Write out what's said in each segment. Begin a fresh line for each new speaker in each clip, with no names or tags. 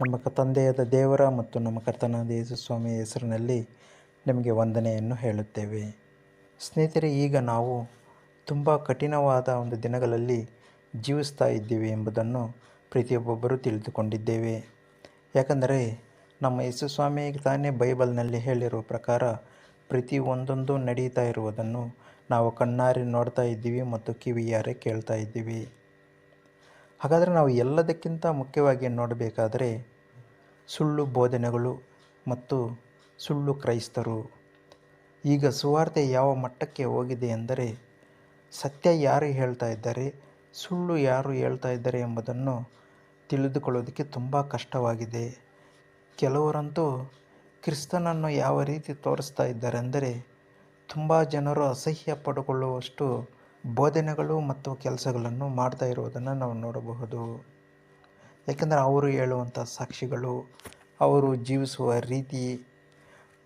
ನಮ್ಮ ತಂದೆಯಾದ ದೇವರ ಮತ್ತು ನಮ್ಮ ಕರ್ತನಾದ ಯೇಸು ಸ್ವಾಮಿಯ ಹೆಸರಿನಲ್ಲಿ ನಿಮಗೆ ವಂದನೆಯನ್ನು ಹೇಳುತ್ತೇವೆ. ಸ್ನೇಹಿತರೆ, ಈಗ ನಾವು ತುಂಬ ಕಠಿಣವಾದ ಒಂದು ದಿನಗಳಲ್ಲಿ ಜೀವಿಸ್ತಾ ಇದ್ದೀವಿ ಎಂಬುದನ್ನು ಪ್ರತಿಯೊಬ್ಬೊಬ್ಬರು ತಿಳಿದುಕೊಂಡಿದ್ದೇವೆ. ಯಾಕಂದರೆ, ನಮ್ಮ ಯೇಸು ಸ್ವಾಮಿ ತಾನೇ ಬೈಬಲ್ನಲ್ಲಿ ಹೇಳಿರುವ ಪ್ರಕಾರ ಪ್ರತಿ ಒಂದೊಂದು ನಡೀತಾ ಇರುವುದನ್ನು ನಾವು ಕಣ್ಣಾರೆ ನೋಡ್ತಾ ಇದ್ದೀವಿ ಮತ್ತು ಕಿವಿಯಾರೆ ಕೇಳ್ತಾ ಇದ್ದೀವಿ. ಹಾಗಾದರೆ ನಾವು ಎಲ್ಲದಕ್ಕಿಂತ ಮುಖ್ಯವಾಗಿ ನೋಡಬೇಕಾದರೆ ಸುಳ್ಳು ಬೋಧನೆಗಳು ಮತ್ತು ಸುಳ್ಳು ಕ್ರೈಸ್ತರು. ಈಗ ಸುವಾರ್ತೆ ಯಾವ ಮಟ್ಟಕ್ಕೆ ಹೋಗಿದೆ ಎಂದರೆ ಸತ್ಯ ಯಾರು ಹೇಳ್ತಾ ಇದ್ದಾರೆ, ಸುಳ್ಳು ಯಾರು ಹೇಳ್ತಾ ಇದ್ದಾರೆ ಎಂಬುದನ್ನು ತಿಳಿದುಕೊಳ್ಳೋದಕ್ಕೆ ತುಂಬ ಕಷ್ಟವಾಗಿದೆ. ಕೆಲವರಂತೂ ಕ್ರಿಸ್ತನನ್ನು ಯಾವ ರೀತಿ ತೋರಿಸ್ತಾ ಇದ್ದಾರೆ ಅಂದರೆ ತುಂಬ ಜನರು ಅಸಹ್ಯ ಪಡಿಕೊಳ್ಳುವಷ್ಟು ಬೋಧನೆಗಳು ಮತ್ತು ಕೆಲಸಗಳನ್ನು ಮಾಡ್ತಾ ಇರುವುದನ್ನು ನಾವು ನೋಡಬಹುದು. ಯಾಕೆಂದರೆ ಅವರು ಹೇಳುವಂಥ ಸಾಕ್ಷಿಗಳು, ಅವರು ಜೀವಿಸುವ ರೀತಿ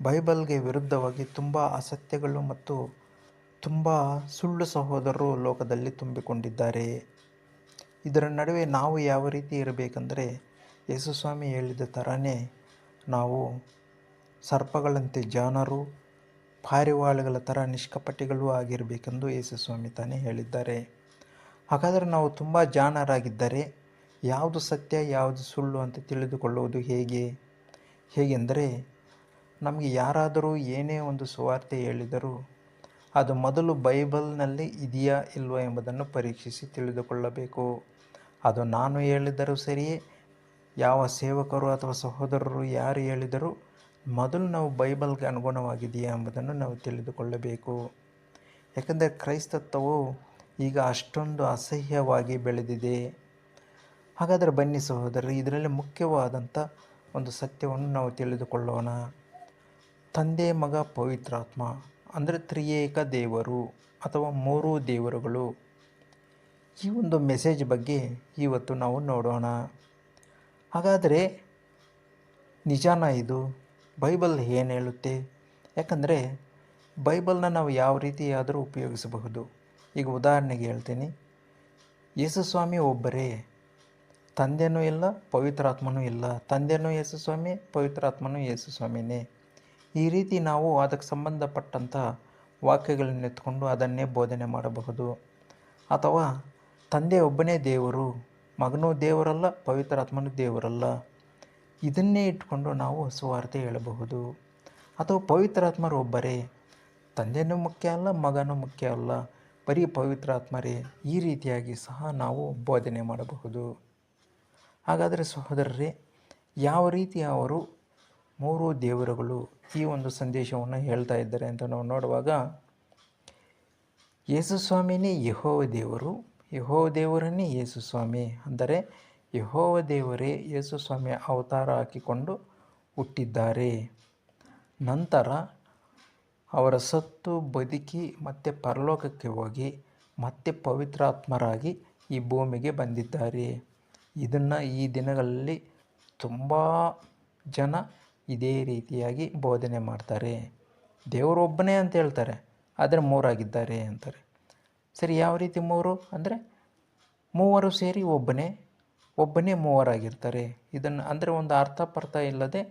ಬೈಬಲ್ಗೆ ವಿರುದ್ಧವಾಗಿ ತುಂಬ ಅಸತ್ಯಗಳು ಮತ್ತು ತುಂಬ ಸುಳ್ಳು ಸಹೋದರರು ಲೋಕದಲ್ಲಿ ತುಂಬಿಕೊಂಡಿದ್ದಾರೆ. ಇದರ ನಡುವೆ ನಾವು ಯಾವ ರೀತಿ ಇರಬೇಕೆಂದರೆ ಯೇಸುಸ್ವಾಮಿ ಹೇಳಿದ ಥರನೇ ನಾವು ಸರ್ಪಗಳಂತೆ ಜಾನರು ಪಾರಿವಾಳಗಳ ಥರ ನಿಷ್ಕಪಟಿಗಳೂ ಆಗಿರಬೇಕೆಂದು ಯೇಸುಸ್ವಾಮಿ ತಾನೇ ಹೇಳಿದ್ದಾರೆ. ಹಾಗಾದರೆ ನಾವು ತುಂಬ ಜಾಣರಾಗಿದ್ದರೆ ಯಾವುದು ಸತ್ಯ, ಯಾವುದು ಸುಳ್ಳು ಅಂತ ತಿಳಿದುಕೊಳ್ಳುವುದು ಹೇಗೆ? ಹೇಗೆಂದರೆ ನಮಗೆ ಯಾರಾದರೂ ಏನೇ ಒಂದು ಸುವಾರ್ತೆ ಹೇಳಿದರೂ ಅದು ಮೊದಲು ಬೈಬಲ್ನಲ್ಲಿ ಇದೆಯಾ ಇಲ್ವೋ ಎಂಬುದನ್ನು ಪರೀಕ್ಷಿಸಿ ತಿಳಿದುಕೊಳ್ಳಬೇಕು. ಅದು ನಾನು ಹೇಳಿದರೂ ಸರಿಯೇ, ಯಾವ ಸೇವಕರು ಅಥವಾ ಸಹೋದರರು ಯಾರು ಹೇಳಿದರೂ ಮೊದಲು ನಾವು ಬೈಬಲ್ಗೆ ಅನುಗುಣವಾಗಿದೆಯಾ ಎಂಬುದನ್ನು ನಾವು ತಿಳಿದುಕೊಳ್ಳಬೇಕು. ಯಾಕಂದರೆ ಕ್ರೈಸ್ತತ್ವವು ಈಗ ಅಷ್ಟೊಂದು ಅಸಹ್ಯವಾಗಿ ಬೆಳೆದಿದೆ. ಹಾಗಾದರೆ ಬನ್ನಿ ಸಹೋದರರು, ಇದರಲ್ಲಿ ಮುಖ್ಯವಾದಂಥ ಒಂದು ಸತ್ಯವನ್ನು ನಾವು ತಿಳಿದುಕೊಳ್ಳೋಣ. ತಂದೆ, ಮಗ, ಪವಿತ್ರಾತ್ಮ, ಅಂದರೆ ತ್ರಿಯೇಕ ದೇವರು ಅಥವಾ ಮೂರು ದೇವರುಗಳು. ಈ ಒಂದು ಮೆಸೇಜ್ ಬಗ್ಗೆ ಇವತ್ತು ನಾವು ನೋಡೋಣ. ಹಾಗಾದರೆ ನಿಜಾನ ಇದು? ಬೈಬಲ್ ಏನು ಹೇಳುತ್ತೆ? ಯಾಕಂದರೆ ಬೈಬಲ್ನ ನಾವು ಯಾವ ರೀತಿಯಾದರೂ ಉಪಯೋಗಿಸಬಹುದು. ಈಗ ಉದಾಹರಣೆಗೆ ಹೇಳ್ತೀನಿ. ಯೇಸುಸ್ವಾಮಿ ಒಬ್ಬರೇ. ತಂದೆನೂ ಇಲ್ಲ ಪವಿತ್ರಾತ್ಮನೂ ಇಲ್ಲ. ತಂದೆನೂ ಯೇಸುಸ್ವಾಮಿ ಪವಿತ್ರಾತ್ಮನೂ ಯೇಸುಸ್ವಾಮಿನೇ ಈ ರೀತಿ ನಾವು ಅದಕ್ಕೆ ಸಂಬಂಧಪಟ್ಟಂಥ ವಾಕ್ಯಗಳನ್ನು ಎತ್ಕೊಂಡು ಅದನ್ನೇ ಬೋಧನೆ ಮಾಡಬಹುದು. ಅಥವಾ ತಂದೆ ಒಬ್ಬನೇ ದೇವರು, ಮಗನೂ ದೇವರಲ್ಲ ಪವಿತ್ರಾತ್ಮನೂ ದೇವರಲ್ಲ. ಇದನ್ನೇ ಇಟ್ಕೊಂಡು ನಾವು ಸುವಾರ್ತೆ ಹೇಳಬಹುದು. ಅಥವಾ ಪವಿತ್ರಾತ್ಮರು ಒಬ್ಬರೇ ತಂದೆಯೂ ಮುಖ್ಯ ಅಲ್ಲ, ಮಗನೂ ಮುಖ್ಯ ಅಲ್ಲ, ಬರೀ ಪವಿತ್ರಾತ್ಮರೇ, ಈ ರೀತಿಯಾಗಿ ಸಹ ನಾವು ಬೋಧನೆ ಮಾಡಬಹುದು. ಹಾಗಾದರೆ ಸಹೋದರರೇ, ಯಾವ ರೀತಿ ಅವರು ಮೂರು ದೇವರುಗಳು ಈ ಒಂದು ಸಂದೇಶವನ್ನು ಹೇಳ್ತಾ ಇದ್ದಾರೆ ಅಂತ ನಾವು ನೋಡುವಾಗ ಯೇಸುಸ್ವಾಮಿನೇ ಯಹೋ ದೇವರು ಯಹೋ ದೇವರನ್ನೇ ಯೇಸುಸ್ವಾಮಿ ಅಂದರೆ ಯಹೋವ ದೇವರೇ ಯೇಸು ಸ್ವಾಮಿ ಅವತಾರ ಹಾಕಿಕೊಂಡು ಹುಟ್ಟಿದ್ದಾರೆ. ನಂತರ ಅವರ ಸತ್ತು ಬದುಕಿ ಮತ್ತೆ ಪರಲೋಕಕ್ಕೆ ಹೋಗಿ ಮತ್ತೆ ಪವಿತ್ರಾತ್ಮರಾಗಿ ಈ ಭೂಮಿಗೆ ಬಂದಿದ್ದಾರೆ. ಇದನ್ನು ಈ ದಿನಗಳಲ್ಲಿ ತುಂಬ ಜನ ಇದೇ ರೀತಿಯಾಗಿ ಬೋಧನೆ ಮಾಡ್ತಾರೆ. ದೇವರು ಒಬ್ಬನೇ ಅಂತ ಹೇಳ್ತಾರೆ, ಆದರೆ ಮೂರಾಗಿದ್ದಾರೆ ಅಂತಾರೆ. ಸರಿ, ಯಾವ ರೀತಿ ಮೂರು? ಅಂದರೆ ಮೂವರು ಸೇರಿ ಒಬ್ಬನೇ ಒಬ್ಬನೇ ಮೂವರಾಗಿರ್ತಾರೆ. ಇದನ್ನು ಅಂದರೆ ಒಂದು ಅರ್ಥಪರ್ಥ ಇಲ್ಲದೆ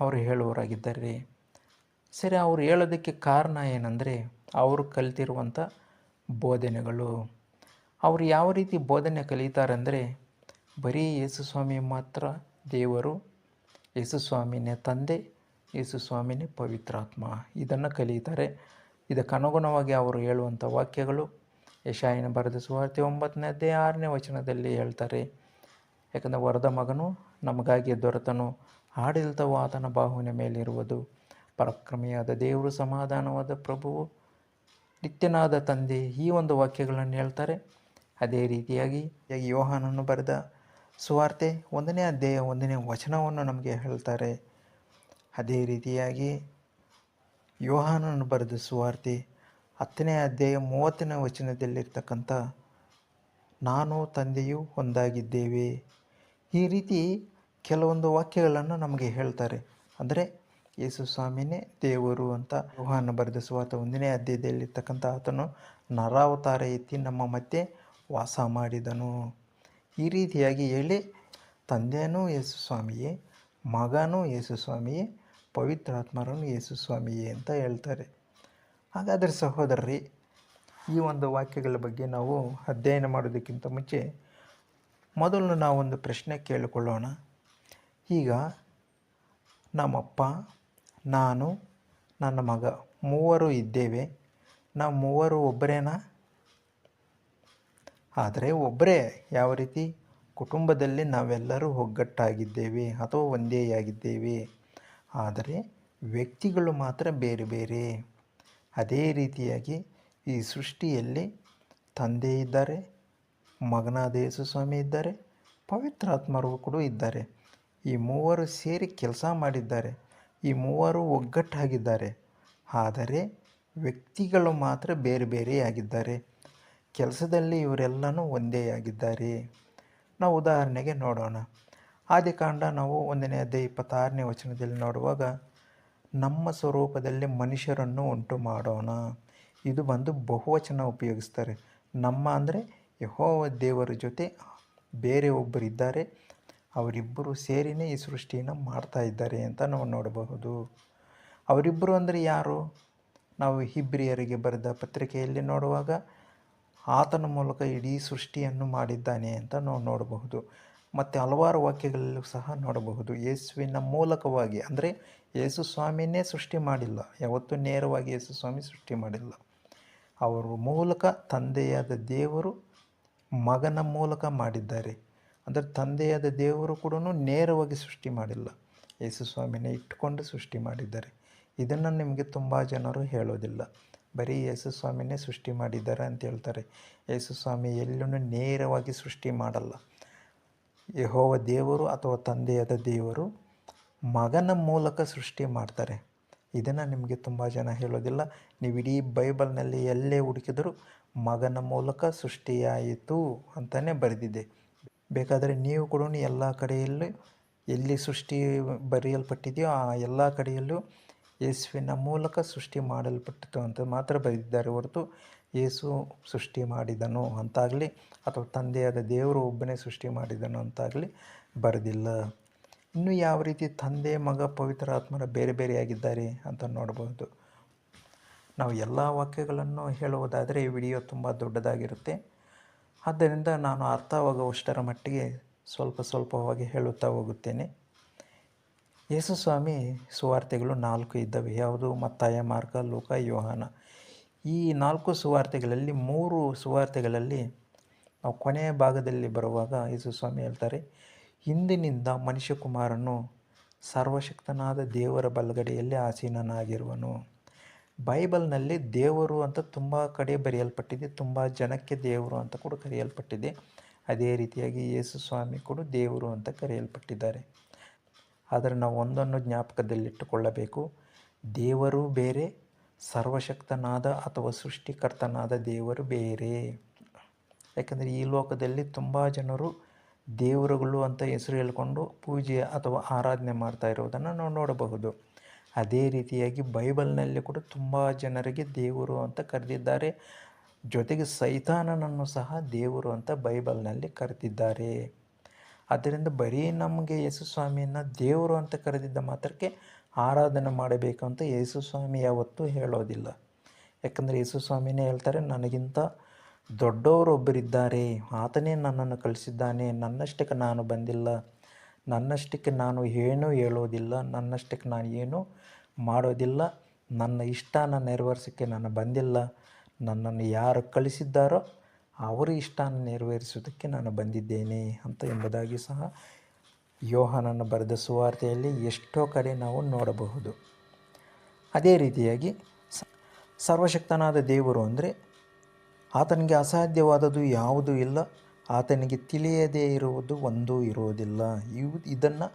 ಅವರು ಹೇಳುವವರಾಗಿದ್ದಾರೆ. ಸರಿ, ಅವರು ಹೇಳೋದಕ್ಕೆ ಕಾರಣ ಏನಂದರೆ ಅವರು ಕಲಿತಿರುವಂಥ ಬೋಧನೆಗಳು. ಅವರು ಯಾವ ರೀತಿ ಬೋಧನೆ ಕಲಿತಾರಂದರೆ ಬರೀ ಯೇಸುಸ್ವಾಮಿ ಮಾತ್ರ ದೇವರು, ಯೇಸುಸ್ವಾಮಿನೇ ತಂದೆ, ಯೇಸುಸ್ವಾಮಿನೇ ಪವಿತ್ರಾತ್ಮ ಇದನ್ನು ಕಲಿತಾರೆ. ಇದಕ್ಕನುಗುಣವಾಗಿ ಅವರು ಹೇಳುವಂಥ ವಾಕ್ಯಗಳು ಯಶಾಯನ ಬರೆದ ಸುವಾರ್ತೆ ಒಂಬತ್ತನೇ ಅಧ್ಯಾಯ ಆರನೇ ವಚನದಲ್ಲಿ ಹೇಳ್ತಾರೆ. ಯಾಕಂದರೆ ವರದ ಮಗನು ನಮಗಾಗಿ ದೊರೆತನು. ಆಡಳಿತವು ಆತನ ಬಾಹುವಿನ ಮೇಲಿರುವುದು ಪರಕ್ರಮಿಯಾದ ದೇವರು, ಸಮಾಧಾನವಾದ ಪ್ರಭುವು, ನಿತ್ಯನಾದ ತಂದೆ ಈ ಒಂದು ವಾಕ್ಯಗಳನ್ನು ಹೇಳ್ತಾರೆ. ಅದೇ ರೀತಿಯಾಗಿ ಯೋಹಾನನ್ನು ಬರೆದ ಸುವಾರ್ತೆ ಒಂದನೇ ಅಧ್ಯಾಯ, ಒಂದನೇ ವಚನವನ್ನು ನಮಗೆ ಹೇಳ್ತಾರೆ. ಅದೇ ರೀತಿಯಾಗಿ ಯೋಹಾನನ್ನು ಬರೆದ ಸುವಾರ್ತೆ ಹತ್ತನೇ ಅಧ್ಯಾಯ ಮೂವತ್ತನೇ ವಚನದಲ್ಲಿರ್ತಕ್ಕಂಥ, ನಾನು ತಂದೆಯು ಒಂದಾಗಿದ್ದೇವೆ. ಈ ರೀತಿ ಕೆಲವೊಂದು ವಾಕ್ಯಗಳನ್ನು ನಮಗೆ ಹೇಳ್ತಾರೆ. ಅಂದರೆ ಯೇಸು ಸ್ವಾಮಿನೇ ದೇವರು ಅಂತ ಯೋಹಾನ ಬರೆದ ಆತ ಒಂದನೇ ಅಧ್ಯಯದಲ್ಲಿರ್ತಕ್ಕಂಥ ಆತನು ನರಾವತಾರ ಎತ್ತಿ ನಮ್ಮ ಮತ್ತೆ ವಾಸ ಮಾಡಿದನು. ಈ ರೀತಿಯಾಗಿ ಹೇಳಿ ತಂದೆಯೂ ಯೇಸು ಸ್ವಾಮಿಯೇ, ಮಗನೂ ಯೇಸು ಸ್ವಾಮಿಯೇ, ಪವಿತ್ರಾತ್ಮರನು ಯೇಸು ಸ್ವಾಮಿಯೇ ಅಂತ ಹೇಳ್ತಾರೆ. ಹಾಗಾದರೆ ಸಹೋದರರಿ, ಈ ಒಂದು ವಾಕ್ಯಗಳ ಬಗ್ಗೆ ನಾವು ಅಧ್ಯಯನ ಮಾಡೋದಕ್ಕಿಂತ ಮುಂಚೆ ಮೊದಲು ನಾವೊಂದು ಪ್ರಶ್ನೆ ಕೇಳಿಕೊಳ್ಳೋಣ. ಈಗ ನಮ್ಮಪ್ಪ, ನಾನು, ನನ್ನ ಮಗ ಮೂವರು ಇದ್ದೇವೆ. ನಾವು ಮೂವರು ಒಬ್ಬರೇನಾ? ಆದರೆ ಒಬ್ಬರೇ. ಯಾವ ರೀತಿ? ಕುಟುಂಬದಲ್ಲಿ ನಾವೆಲ್ಲರೂ ಒಗ್ಗಟ್ಟಾಗಿದ್ದೇವೆ, ಅಥವಾ ಒಂದೇಯಾಗಿದ್ದೇವೆ ಆದರೆ ವ್ಯಕ್ತಿಗಳು ಮಾತ್ರ ಬೇರೆ ಬೇರೆ. ಅದೇ ರೀತಿಯಾಗಿ ಈ ಸೃಷ್ಟಿಯಲ್ಲಿ ತಂದೆ ಇದ್ದಾರೆ ಮಗನಾದ ಯೇಸು ಸ್ವಾಮಿ ಇದ್ದಾರೆ, ಪವಿತ್ರಾತ್ಮರು ಕೂಡ ಇದ್ದಾರೆ. ಈ ಮೂವರು ಸೇರಿ ಕೆಲಸ ಮಾಡಿದ್ದಾರೆ, ಈ ಮೂವರು ಒಗ್ಗಟ್ಟಾಗಿದ್ದಾರೆ. ಆದರೆ ವ್ಯಕ್ತಿಗಳು ಮಾತ್ರ ಬೇರೆ ಬೇರೆಯಾಗಿದ್ದಾರೆ ಕೆಲಸದಲ್ಲಿ ಇವರೆಲ್ಲನೂ ಒಂದೇ ಆಗಿದ್ದಾರೆ. ನಾವು ಉದಾಹರಣೆಗೆ ನೋಡೋಣ. ಆದಿಕಾಂಡ ನಾವು ಒಂದನೇ ಅಧ್ಯಾಯ ಇಪ್ಪತ್ತಾರನೇ ವಚನದಲ್ಲಿ ನೋಡುವಾಗ, ನಮ್ಮ ಸ್ವರೂಪದಲ್ಲಿ ಮನುಷ್ಯರನ್ನು ಉಂಟು ಮಾಡೋಣ ಇದು ಬಂದು ಬಹುವಚನ ಉಪಯೋಗಿಸ್ತಾರೆ. ನಮ್ಮ ಅಂದರೆ ಯಹೋವ ದೇವರ ಜೊತೆ ಬೇರೆ ಒಬ್ಬರು ಇದ್ದಾರೆ ಅವರಿಬ್ಬರು ಸೇರಿನೇ ಈ ಸೃಷ್ಟಿಯನ್ನು ಮಾಡ್ತಾ ಇದ್ದಾರೆ ಅಂತ ನಾವು ನೋಡಬಹುದು. ಅವರಿಬ್ಬರು ಅಂದರೆ ಯಾರು? ನಾವು ಹಿಬ್ರಿಯರಿಗೆ ಬರೆದ ಪತ್ರಿಕೆಯಲ್ಲಿ ನೋಡುವಾಗ ಆತನ ಮೂಲಕ ಇಡೀ ಸೃಷ್ಟಿಯನ್ನು ಮಾಡಿದ್ದಾನೆ ಅಂತ ನಾವು ನೋಡಬಹುದು. ಮತ್ತು ಹಲವಾರು ವಾಕ್ಯಗಳಲ್ಲೂ ಸಹ ನೋಡಬಹುದು. ಯೇಸುವಿನ ಮೂಲಕವಾಗಿ ಅಂದರೆ ಯೇಸು ಸ್ವಾಮಿನೇ ಸೃಷ್ಟಿ ಮಾಡಿಲ್ಲ. ಯಾವತ್ತೂ ನೇರವಾಗಿ ಯೇಸು ಸ್ವಾಮಿ ಸೃಷ್ಟಿ ಮಾಡಿಲ್ಲ. ಅವರು ಮೂಲಕ ತಂದೆಯಾದ ದೇವರು ಮಗನ ಮೂಲಕ ಮಾಡಿದ್ದಾರೆ. ಅಂದರೆ ತಂದೆಯಾದ ದೇವರು ಕೂಡ ನೇರವಾಗಿ ಸೃಷ್ಟಿ ಮಾಡಿಲ್ಲ. ಯೇಸು ಸ್ವಾಮಿನ ಇಟ್ಟುಕೊಂಡು ಸೃಷ್ಟಿ ಮಾಡಿದ್ದಾರೆ. ಇದನ್ನು ನಿಮಗೆ ತುಂಬ ಜನರು ಹೇಳೋದಿಲ್ಲ. ಬರೀ ಯೇಸು ಸ್ವಾಮಿನೇ ಸೃಷ್ಟಿ ಮಾಡಿದ್ದಾರೆ ಅಂತ ಹೇಳ್ತಾರೆ. ಯೇಸು ಸ್ವಾಮಿ ಎಲ್ಲೂ ನೇರವಾಗಿ ಸೃಷ್ಟಿ ಮಾಡಲ್ಲ. ಯಹೋವ ದೇವರು ಅಥವಾ ತಂದೆಯಾದ ದೇವರು ಮಗನ ಮೂಲಕ ಸೃಷ್ಟಿ ಮಾಡ್ತಾರೆ. ಇದನ್ನು ನಿಮಗೆ ತುಂಬ ಜನ ಹೇಳೋದಿಲ್ಲ. ನೀವು ಇಡೀ ಬೈಬಲ್ನಲ್ಲಿ ಎಲ್ಲೇ ಹುಡುಕಿದರೂ ಮಗನ ಮೂಲಕ ಸೃಷ್ಟಿಯಾಯಿತು ಅಂತಲೇ ಬರೆದಿದೆ. ಬೇಕಾದರೆ ನೀವು ಕೂಡ ಎಲ್ಲ ಕಡೆಯಲ್ಲೂ ಎಲ್ಲಿ ಸೃಷ್ಟಿ ಬರೆಯಲ್ಪಟ್ಟಿದೆಯೋ ಆ ಎಲ್ಲ ಕಡೆಯಲ್ಲೂ ಯೇಸುವಿನ ಮೂಲಕ ಸೃಷ್ಟಿ ಮಾಡಲ್ಪಟ್ಟಿತು ಅಂತ ಮಾತ್ರ ಬರೆದಿದ್ದಾರೆ ಹೊರತು ಯೇಸು ಸೃಷ್ಟಿ ಮಾಡಿದನು ಅಂತಾಗಲಿ ಅಥವಾ ತಂದೆಯಾದ ದೇವರು ಒಬ್ಬನೇ ಸೃಷ್ಟಿ ಮಾಡಿದನು ಅಂತಾಗಲಿ ಬರೆದಿಲ್ಲ. ಇನ್ನು ಯಾವ ರೀತಿ ತಂದೆ ಮಗ ಪವಿತ್ರ ಆತ್ಮರ ಬೇರೆ ಬೇರೆಯಾಗಿದ್ದಾರೆ ಅಂತ ನೋಡಬಹುದು. ನಾವು ಎಲ್ಲ ವಾಕ್ಯಗಳನ್ನು ಹೇಳುವುದಾದರೆ ಈ ವಿಡಿಯೋ ತುಂಬ ದೊಡ್ಡದಾಗಿರುತ್ತೆ. ಆದ್ದರಿಂದ ನಾನು ಅರ್ಥವಾಗುವಷ್ಟರ ಮಟ್ಟಿಗೆ ಸ್ವಲ್ಪ ಸ್ವಲ್ಪವಾಗಿ ಹೇಳುತ್ತಾ ಹೋಗುತ್ತೇನೆ. ಯೇಸು ಸ್ವಾಮಿ ಸುವಾರ್ತೆಗಳು ನಾಲ್ಕು ಇದ್ದವೆ. ಯಾವುದು? ಮತ್ತಾಯ ಮಾರ್ಗ ಲೋಕ, ಯೋಹಾನ. ಈ ನಾಲ್ಕು ಸುವಾರ್ತೆಗಳಲ್ಲಿ ಮೂರು ಸುವಾರ್ತೆಗಳಲ್ಲಿ ನಾವು ಕೊನೆಯ ಭಾಗದಲ್ಲಿ ಬರುವಾಗ ಯೇಸು ಸ್ವಾಮಿ ಹೇಳ್ತಾರೆ, ಹಿಂದಿನಿಂದ ಮನುಷ್ಯಕುಮಾರನು ಸರ್ವಶಕ್ತನಾದ ದೇವರ ಬಲಗಡೆಯಲ್ಲಿ ಆಸೀನನಾಗಿರುವನು. ಬೈಬಲ್ನಲ್ಲಿ ದೇವರು ಅಂತ ತುಂಬ ಕಡೆ ಬರೆಯಲ್ಪಟ್ಟಿದೆ, ತುಂಬ ಜನಕ್ಕೆ ದೇವರು ಅಂತ ಕೂಡ ಕರೆಯಲ್ಪಟ್ಟಿದೆ. ಅದೇ ರೀತಿಯಾಗಿ ಯೇಸು ಸ್ವಾಮಿ ಕೂಡ ದೇವರು ಅಂತ ಕರೆಯಲ್ಪಟ್ಟಿದ್ದಾರೆ. ಆದರೆ ನಾವು ಒಂದನ್ನು ಜ್ಞಾಪಕದಲ್ಲಿಟ್ಟುಕೊಳ್ಳಬೇಕು. ದೇವರು ಬೇರೆ, ಸರ್ವಶಕ್ತನಾದ ಅಥವಾ ಸೃಷ್ಟಿಕರ್ತನಾದ ದೇವರು ಬೇರೆ. ಯಾಕೆಂದರೆ ಈ ಲೋಕದಲ್ಲಿ ತುಂಬ ಜನರು ದೇವರುಗಳು ಅಂತ ಹೆಸರು ಹೇಳಿಕೊಂಡು ಪೂಜೆ ಅಥವಾ ಆರಾಧನೆ ಮಾಡ್ತಾ ಇರೋದನ್ನು ನಾವು ನೋಡಬಹುದು. ಅದೇ ರೀತಿಯಾಗಿ ಬೈಬಲ್ನಲ್ಲಿ ಕೂಡ ತುಂಬ ಜನರಿಗೆ ದೇವರು ಅಂತ ಕರೆದಿದ್ದಾರೆ. ಜೊತೆಗೆ ಸೈತಾನನನ್ನು ಸಹ ದೇವರು ಅಂತ ಬೈಬಲ್ನಲ್ಲಿ ಕರೆದಿದ್ದಾರೆ. ಆದ್ದರಿಂದ ಬರೀ ನಮಗೆ ಯೇಸು ಸ್ವಾಮಿಯನ್ನು ದೇವರು ಅಂತ ಕರೆದಿದ್ದ ಮಾತ್ರಕ್ಕೆ ಆರಾಧನೆ ಮಾಡಬೇಕು ಅಂತ ಯೇಸು ಸ್ವಾಮಿ ಯಾವತ್ತೂ ಹೇಳೋದಿಲ್ಲ. ಯಾಕಂದರೆ ಯೇಸು ಸ್ವಾಮಿನೇ ಹೇಳ್ತಾರೆ, ನನಗಿಂತ ದೊಡ್ಡವರೊಬ್ಬರಿದ್ದಾರೆ. ಆತನೇ ನನ್ನನ್ನು ಕಳಿಸಿದ್ದಾನೆ. ನನ್ನಷ್ಟಕ್ಕೆ ನಾನು ಬಂದಿಲ್ಲ. ನನ್ನಷ್ಟಕ್ಕೆ ನಾನು ಏನೂ ಹೇಳೋದಿಲ್ಲ. ನನ್ನಷ್ಟಕ್ಕೆ ನಾನು ಏನೂ ಮಾಡೋದಿಲ್ಲ, ನನ್ನ ಇಷ್ಟನ ನೆರವೇರಿಸೋಕ್ಕೆ ನಾನು ಬಂದಿಲ್ಲ, ನನ್ನನ್ನು ಯಾರು ಕಳಿಸಿದ್ದಾರೋ ಅವರ ಇಷ್ಟನ ನೆರವೇರಿಸೋದಕ್ಕೆ ನಾನು ಬಂದಿದ್ದೇನೆ ಅಂತ ಎಂಬುದಾಗಿ ಸಹ ಯೋಹನನ್ನು ಬರೆದ ಸುವಾರ್ತೆಯಲ್ಲಿ ಎಷ್ಟೋ ಕಡೆ ನಾವು ನೋಡಬಹುದು. ಅದೇ ರೀತಿಯಾಗಿ ಸರ್ವಶಕ್ತನಾದ ದೇವರು ಅಂದರೆ ಆತನಿಗೆ ಅಸಾಧ್ಯವಾದದ್ದು ಯಾವುದೂ ಇಲ್ಲ, ಆತನಿಗೆ ತಿಳಿಯದೇ ಇರುವುದು ಒಂದೂ ಇರುವುದಿಲ್ಲ. ಇವು, ಇದನ್ನು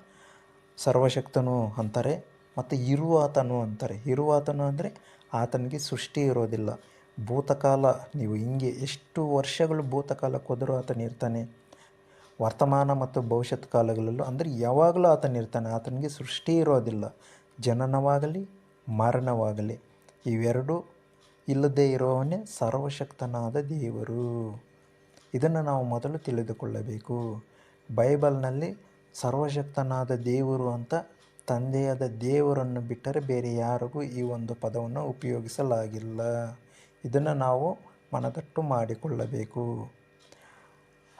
ಸರ್ವಶಕ್ತನು ಅಂತಾರೆ. ಮತ್ತು ಇರುವಾತನು ಅಂತಾರೆ. ಇರುವಾತನು ಅಂದರೆ ಆತನಿಗೆ ಸೃಷ್ಟಿ ಇರೋದಿಲ್ಲ. ಭೂತಕಾಲ, ನೀವು ಹಿಂಗೆ ಎಷ್ಟು ವರ್ಷಗಳು ಭೂತಕಾಲಕ್ಕೆ ಹೋದರೂ ಆತನ ಇರ್ತಾನೆ. ವರ್ತಮಾನ ಮತ್ತು ಭವಿಷ್ಯತ್ ಕಾಲಗಳಲ್ಲೂ, ಅಂದರೆ ಯಾವಾಗಲೂ ಆತನ ಇರ್ತಾನೆ. ಆತನಿಗೆ ಸೃಷ್ಟಿ ಇರೋದಿಲ್ಲ. ಜನನವಾಗಲಿ, ಮರಣವಾಗಲಿ, ಇವೆರಡೂ ಇಲ್ಲದೇ ಇರೋವನೇ ಸರ್ವಶಕ್ತನಾದ ದೇವರು. ಇದನ್ನು ನಾವು ಮೊದಲು ತಿಳಿದುಕೊಳ್ಳಬೇಕು. ಬೈಬಲ್ನಲ್ಲಿ ಸರ್ವಶಕ್ತನಾದ ದೇವರು ಅಂತ ತಂದೆಯಾದ ದೇವರನ್ನು ಬಿಟ್ಟರೆ ಬೇರೆ ಯಾರಿಗೂ ಈ ಒಂದು ಪದವನ್ನು ಉಪಯೋಗಿಸಲಾಗಿಲ್ಲ. ಇದನ್ನು ನಾವು ಮನದಟ್ಟು ಮಾಡಿಕೊಳ್ಳಬೇಕು.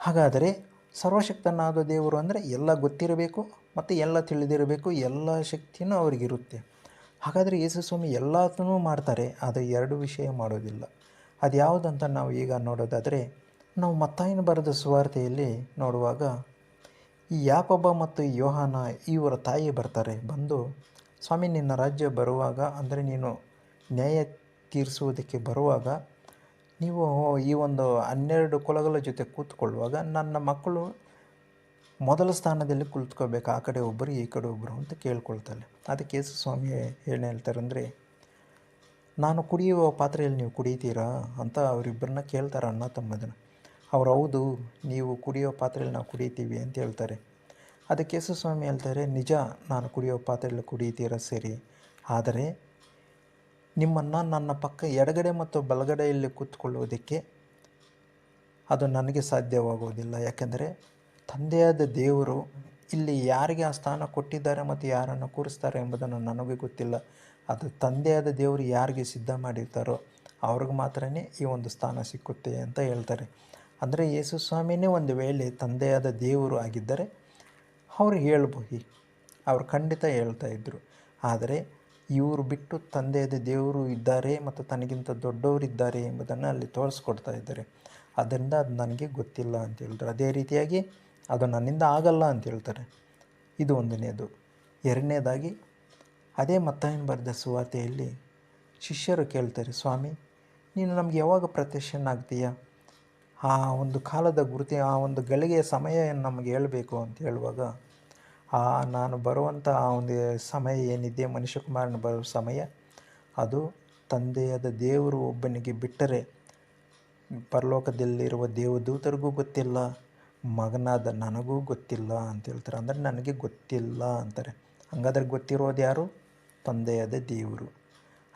ಹಾಗಾದರೆ ಸರ್ವಶಕ್ತನಾದ ದೇವರು ಅಂದರೆ ಎಲ್ಲ ಗೊತ್ತಿರಬೇಕು ಮತ್ತು ಎಲ್ಲ ತಿಳಿದಿರಬೇಕು, ಎಲ್ಲ ಶಕ್ತಿಯೂ ಅವರಿಗಿರುತ್ತೆ. ಹಾಗಾದರೆ ಯೇಸು ಸ್ವಾಮಿ ಎಲ್ಲದನ್ನೂ ಮಾಡ್ತಾರೆ, ಆದರೆ ಎರಡು ವಿಷಯ ಮಾಡೋದಿಲ್ಲ. ಅದು ಯಾವುದಂತ ನಾವು ಈಗ ನೋಡೋದಾದರೆ, ನಾವು ಮತ್ತಾಯನ ಬರೆದ ಸುವಾರ್ತೆಯಲ್ಲಿ ನೋಡುವಾಗ ಈ ಯಾಕೊಬ್ಬ ಮತ್ತು ಯೋಹಾನ ಇವರ ತಾಯಿ ಬರ್ತಾರೆ. ಬಂದು, ಸ್ವಾಮಿ, ನಿನ್ನ ರಾಜ್ಯ ಬರುವಾಗ, ಅಂದರೆ ನೀನು ನ್ಯಾಯ ತೀರಿಸುವುದಕ್ಕೆ ಬರುವಾಗ, ನೀವು ಈ ಒಂದು ಹನ್ನೆರಡು ಕುಲಗಳ ಜೊತೆ ಕೂತ್ಕೊಳ್ಳುವಾಗ ನನ್ನ ಮಕ್ಕಳು ಮೊದಲ ಸ್ಥಾನದಲ್ಲಿ ಕುಳಿತ್ಕೋಬೇಕು ಆ ಕಡೆ ಒಬ್ಬರು, ಈ ಕಡೆ ಒಬ್ಬರು ಅಂತ ಕೇಳ್ಕೊಳ್ತಾರೆ ಅದಕ್ಕೆ ಯೇಸು ಸ್ವಾಮಿ ಏನು ಹೇಳ್ತಾರೆ ಅಂದರೆ, ನಾನು ಕುಡಿಯುವ ಪಾತ್ರೆಯಲ್ಲಿ ನೀವು ಕುಡಿತೀರಾ? ಅಂತ ಅವರಿಬ್ಬರನ್ನ ಕೇಳ್ತಾರೆ ಅಣ್ಣ ತಮ್ಮದನ್ನು. ಅವ್ರು ಹೌದು, ನೀವು ಕುಡಿಯೋ ಪಾತ್ರೆಯಲ್ಲಿ ನಾವು ಕುಡಿತೀವಿ ಅಂತ ಹೇಳ್ತಾರೆ. ಅದಕ್ಕೆ ಯೇಸುಸ್ವಾಮಿ ಹೇಳ್ತಾರೆ, ನಿಜ, ನಾನು ಕುಡಿಯೋ ಪಾತ್ರೆಯಲ್ಲಿ ಕುಡಿತೀರಾ ಸರಿ. ಆದರೆ ನಿಮ್ಮನ್ನು ನನ್ನ ಪಕ್ಕ ಎಡಗಡೆ ಮತ್ತು ಬಲಗಡೆಯಲ್ಲಿ ಕೂತ್ಕೊಳ್ಳುವುದಕ್ಕೆ ಅದು ನನಗೆ ಸಾಧ್ಯವಾಗುವುದಿಲ್ಲ ಯಾಕೆಂದರೆ ತಂದೆಯಾದ ದೇವರು ಇಲ್ಲಿ ಯಾರಿಗೆ ಆ ಸ್ಥಾನ ಕೊಟ್ಟಿದ್ದಾರೆ ಮತ್ತು ಯಾರನ್ನು ಕೂರಿಸ್ತಾರೆ ಎಂಬುದನ್ನು ನನಗೆ ಗೊತ್ತಿಲ್ಲ. ಅದು ತಂದೆಯಾದ ದೇವರು ಯಾರಿಗೆ ಸಿದ್ಧ ಮಾಡಿರ್ತಾರೋ ಅವ್ರಿಗೆ ಮಾತ್ರನೇ ಈ ಒಂದು ಸ್ಥಾನ ಸಿಕ್ಕುತ್ತೆ ಅಂತ ಹೇಳ್ತಾರೆ. ಅಂದರೆ ಯೇಸು ಸ್ವಾಮಿನೇ ಒಂದು ವೇಳೆ ತಂದೆಯಾದ ದೇವರು ಆಗಿದ್ದರೆ ಅವರು ಹೇಳ್ಬೋದು ಅವರು ಖಂಡಿತ ಹೇಳ್ತಾ ಇದ್ದರು ಆದರೆ ಇವರು ಬಿಟ್ಟು ತಂದೆಯಾದ ದೇವರು ಇದ್ದಾರೆ ಮತ್ತು ತನಗಿಂತ ದೊಡ್ಡವರಿದ್ದಾರೆ ಎಂಬುದನ್ನು ಅಲ್ಲಿ ತೋರಿಸ್ಕೊಡ್ತಾ ಇದ್ದಾರೆ. ಅದರಿಂದ ಅದು ನನಗೆ ಗೊತ್ತಿಲ್ಲ ಅಂತ ಹೇಳ್ತಾರೆ. ಅದೇ ರೀತಿಯಾಗಿ ಅದು ನನ್ನಿಂದ ಆಗಲ್ಲ ಅಂತ ಹೇಳ್ತಾರೆ. ಇದು ಒಂದನೇದು ಎರಡನೇದಾಗಿ ಅದೇ ಮತ್ತಾಯನ ಬರೆದ ಸುವಾರ್ತೆಯಲ್ಲಿ ಶಿಷ್ಯರು ಕೇಳ್ತಾರೆ, ಸ್ವಾಮಿ, ನೀನು ನಮಗೆ ಯಾವಾಗ ಪ್ರತ್ಯಕ್ಷನಾಗ್ತೀಯಾ? ಆ ಒಂದು ಕಾಲದ ಗುರುತಿ ಆ ಒಂದು ಗಳಿಗೆಯ ಸಮಯ ನಮಗೆ ಹೇಳಬೇಕು ಅಂತ ಹೇಳುವಾಗ, ಆ ನಾನು ಬರುವಂಥ ಆ ಒಂದು ಸಮಯ ಏನಿದೆ, ಮನುಷ್ಯಕುಮಾರನ ಬರೋ ಸಮಯ, ಅದು ತಂದೆಯಾದ ದೇವರು ಒಬ್ಬನಿಗೆ ಬಿಟ್ಟರೆ ಪರಲೋಕದಲ್ಲಿರುವ ದೇವದೂತರಿಗೂ ಗೊತ್ತಿಲ್ಲ, ಮಗನಾದ ನನಗೂ ಗೊತ್ತಿಲ್ಲ ಅಂತ ಹೇಳ್ತಾರೆ. ಅಂದರೆ ನನಗೆ ಗೊತ್ತಿಲ್ಲ ಅಂತಾರೆ. ಹಾಗಾದ್ರೆ ಗೊತ್ತಿರೋದು ಯಾರು? ತಂದೆಯಾದ ದೇವರು.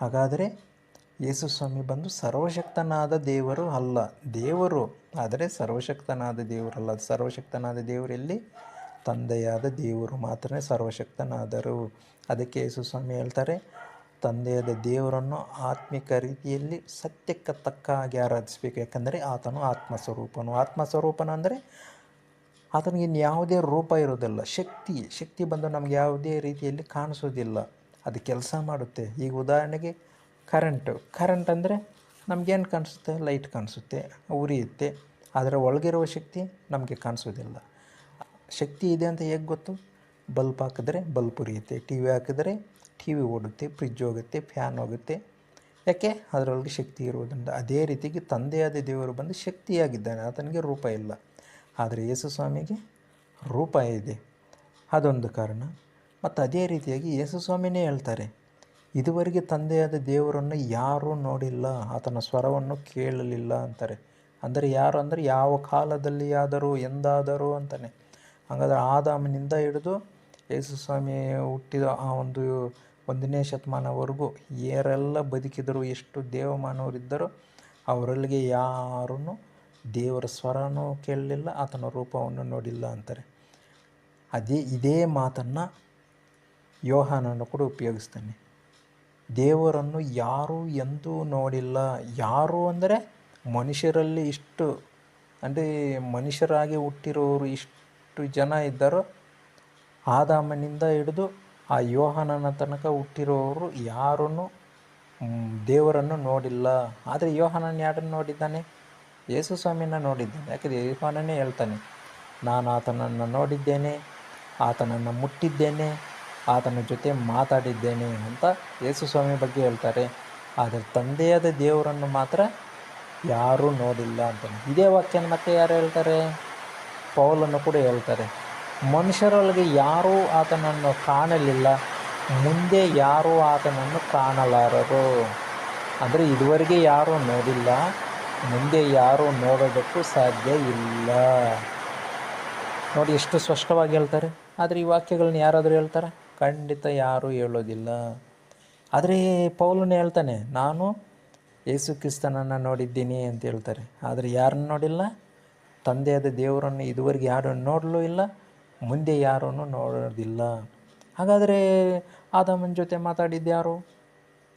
ಹಾಗಾದರೆ ಯೇಸು ಸ್ವಾಮಿ ಬಂದು ಸರ್ವಶಕ್ತನಾದ ದೇವರು ಅಲ್ಲ. ದೇವರು ಆದರೆ ಸರ್ವಶಕ್ತನಾದ ದೇವರಲ್ಲ ಸರ್ವಶಕ್ತನಾದ ದೇವರಲ್ಲಿ ತಂದೆಯಾದ ದೇವರು ಮಾತ್ರ ಸರ್ವಶಕ್ತನಾದರು. ಅದಕ್ಕೆ ಯೇಸು ಸ್ವಾಮಿ ಹೇಳ್ತಾರೆ, ತಂದೆಯಾದ ದೇವರನ್ನು ಆತ್ಮಿಕ ರೀತಿಯಲ್ಲಿ ಸತ್ಯಕ್ಕೆ ತಕ್ಕ ಹಾಗೆ ಆರಾಧಿಸಬೇಕು. ಯಾಕಂದರೆ ಆತನು ಆತ್ಮಸ್ವರೂಪನು. ಆತ್ಮಸ್ವರೂಪನ ಅಂದರೆ ಆತನಿಗೆ ಯಾವುದೇ ರೂಪ ಇರೋದಿಲ್ಲ ಶಕ್ತಿ ಶಕ್ತಿ ಬಂದು ನಮಗೆ ಯಾವುದೇ ರೀತಿಯಲ್ಲಿ ಕಾಣಿಸೋದಿಲ್ಲ ಅದು ಕೆಲಸ ಮಾಡುತ್ತೆ. ಈಗ ಉದಾಹರಣೆಗೆ ಕರೆಂಟು ಕರೆಂಟ್ ಅಂದರೆ ನಮಗೇನು ಕಾಣಿಸುತ್ತೆ? ಲೈಟ್ ಕಾಣಿಸುತ್ತೆ ಉರಿಯುತ್ತೆ ಆದರೆ ಒಳಗಿರುವ ಶಕ್ತಿ ನಮಗೆ ಕಾಣಿಸೋದಿಲ್ಲ ಶಕ್ತಿ ಇದೆ ಅಂತ ಹೇಗೆ ಗೊತ್ತು? ಬಲ್ಪ್ ಹಾಕಿದ್ರೆ ಬಲ್ಬ್ ಉರಿಯುತ್ತೆ ಟಿ ವಿ ಹಾಕಿದ್ರೆ ಟಿ ವಿ ಓಡುತ್ತೆ ಫ್ರಿಜ್ ಹೋಗುತ್ತೆ ಫ್ಯಾನ್ ಹೋಗುತ್ತೆ. ಯಾಕೆ? ಅದರೊಳಗೆ ಶಕ್ತಿ ಇರುವುದರಿಂದ. ಅದೇ ರೀತಿಗೆ ತಂದೆಯಾದ ದೇವರು ಬಂದು ಶಕ್ತಿಯಾಗಿದ್ದಾನೆ. ಆತನಿಗೆ ರೂಪ ಇಲ್ಲ. ಆದರೆ ಯೇಸು ಸ್ವಾಮಿಗೆ ರೂಪ ಇದೆ. ಅದೊಂದು ಕಾರಣ. ಮತ್ತು ಅದೇ ರೀತಿಯಾಗಿ ಯೇಸು ಸ್ವಾಮಿನೇ ಹೇಳ್ತಾರೆ. ಇದುವರೆಗೆ ತಂದೆಯಾದ ದೇವರನ್ನು ಯಾರೂ ನೋಡಿಲ್ಲ, ಆತನ ಸ್ವರವನ್ನು ಕೇಳಲಿಲ್ಲ ಅಂತಾರೆ. ಅಂದರೆ ಯಾರು? ಅಂದರೆ ಯಾವ ಕಾಲದಲ್ಲಿ ಆದರೂ ಎಂದಾದರೂ ಅಂತಾನೆ. ಹಾಗಾದರೆ ಆದಾಮನಿಂದ ಹಿಡಿದು ಯೇಸು ಸ್ವಾಮಿ ಹುಟ್ಟಿದ ಆ ಒಂದು ಒಂದನೇ ಶತಮಾನವರೆಗೂ ಯಾರೆಲ್ಲ ಬದುಕಿದರು, ಎಷ್ಟು ದೇವಮಾನವರಿದ್ದರೂ ಅವರಲ್ಲಿಗೆ ಯಾರೂ ದೇವರ ಸ್ವರನೂ ಕೇಳಲಿಲ್ಲ, ಆತನ ರೂಪವನ್ನು ನೋಡಿಲ್ಲ ಅಂತಾರೆ. ಅದೇ, ಇದೇ ಮಾತನ್ನು ಯೋಹಾನನ್ನು ಕೂಡ ಉಪಯೋಗಿಸ್ತಾನೆ. ದೇವರನ್ನು ಯಾರೂ ಎಂದೂ ನೋಡಿಲ್ಲ. ಯಾರು ಅಂದರೆ ಮನುಷ್ಯರಲ್ಲಿ ಇಷ್ಟು, ಅಂದರೆ ಮನುಷ್ಯರಾಗಿ ಹುಟ್ಟಿರೋರು ಇಷ್ಟು ಜನ ಇದ್ದಾರೋ. ಆದಾಮನಿಂದ ಹಿಡಿದು ಆ ಯೋಹಾನನ ತನಕ ಹುಟ್ಟಿರೋರು ಯಾರೂ ದೇವರನ್ನು ನೋಡಿಲ್ಲ. ಆದರೆ ಯೋಹಾನನ ಯಾರನ್ನು ನೋಡಿದ್ದಾನೆ? ಯೇಸು ಸ್ವಾಮಿನ ನೋಡಿದ್ದಾನೆ. ಯಾಕಂದರೆ ಯೋಹಾನನೇ ಹೇಳ್ತಾನೆ, ನಾನು ಆತನನ್ನು ನೋಡಿದ್ದೇನೆ, ಆತನನ್ನು ಮುಟ್ಟಿದ್ದೇನೆ ಆತನ ಜೊತೆ ಮಾತಾಡಿದ್ದೇನೆ ಅಂತ ಯೇಸು ಸ್ವಾಮಿ ಬಗ್ಗೆ ಹೇಳ್ತಾರೆ. ಆದರೆ ತಂದೆಯಾದ ದೇವರನ್ನು ಮಾತ್ರ ಯಾರೂ ನೋಡಿಲ್ಲ ಅಂತ ಇದೇ ವಾಕ್ಯನ ಮತ್ತೆ ಯಾರು ಹೇಳ್ತಾರೆ? ಪೌಲನ್ನು ಕೂಡ ಹೇಳ್ತಾರೆ. ಮನುಷ್ಯರೊಳಗೆ ಯಾರೂ ಆತನನ್ನು ಕಾಣಲಿಲ್ಲ. ಮುಂದೆ ಯಾರೂ ಆತನನ್ನು ಕಾಣಲಾರರು. ಅಂದರೆ ಇದುವರೆಗೆ ಯಾರೂ ನೋಡಿಲ್ಲ. ಮುಂದೆ ಯಾರೂ ನೋಡೋದಕ್ಕೂ ಸಾಧ್ಯ ಇಲ್ಲ. ನೋಡಿ, ಎಷ್ಟು ಸ್ಪಷ್ಟವಾಗಿ ಹೇಳ್ತಾರೆ. ಆದರೆ ಈ ವಾಕ್ಯಗಳನ್ನ ಯಾರಾದರೂ ಹೇಳ್ತಾರೆ? ಖಂಡಿತ ಯಾರೂ ಹೇಳೋದಿಲ್ಲ. ಆದರೆ ಪೌಲನು ಹೇಳ್ತಾನೆ, ನಾನು ಯೇಸು ಕ್ರಿಸ್ತನನ್ನು ನೋಡಿದ್ದೀನಿ ಅಂತ ಹೇಳ್ತಾರೆ. ಆದರೆ ಯಾರನ್ನು ನೋಡಿಲ್ಲ? ತಂದೆಯಾದ ದೇವರನ್ನು, ಇದುವರೆಗೆ ಯಾರು ನೋಡಲು ಇಲ್ಲ, ಮುಂದೆ ಯಾರನ್ನು ನೋಡೋದಿಲ್ಲ. ಹಾಗಾದರೆ ಆದಮನ ಜೊತೆ ಮಾತಾಡಿದ್ದು ಯಾರು?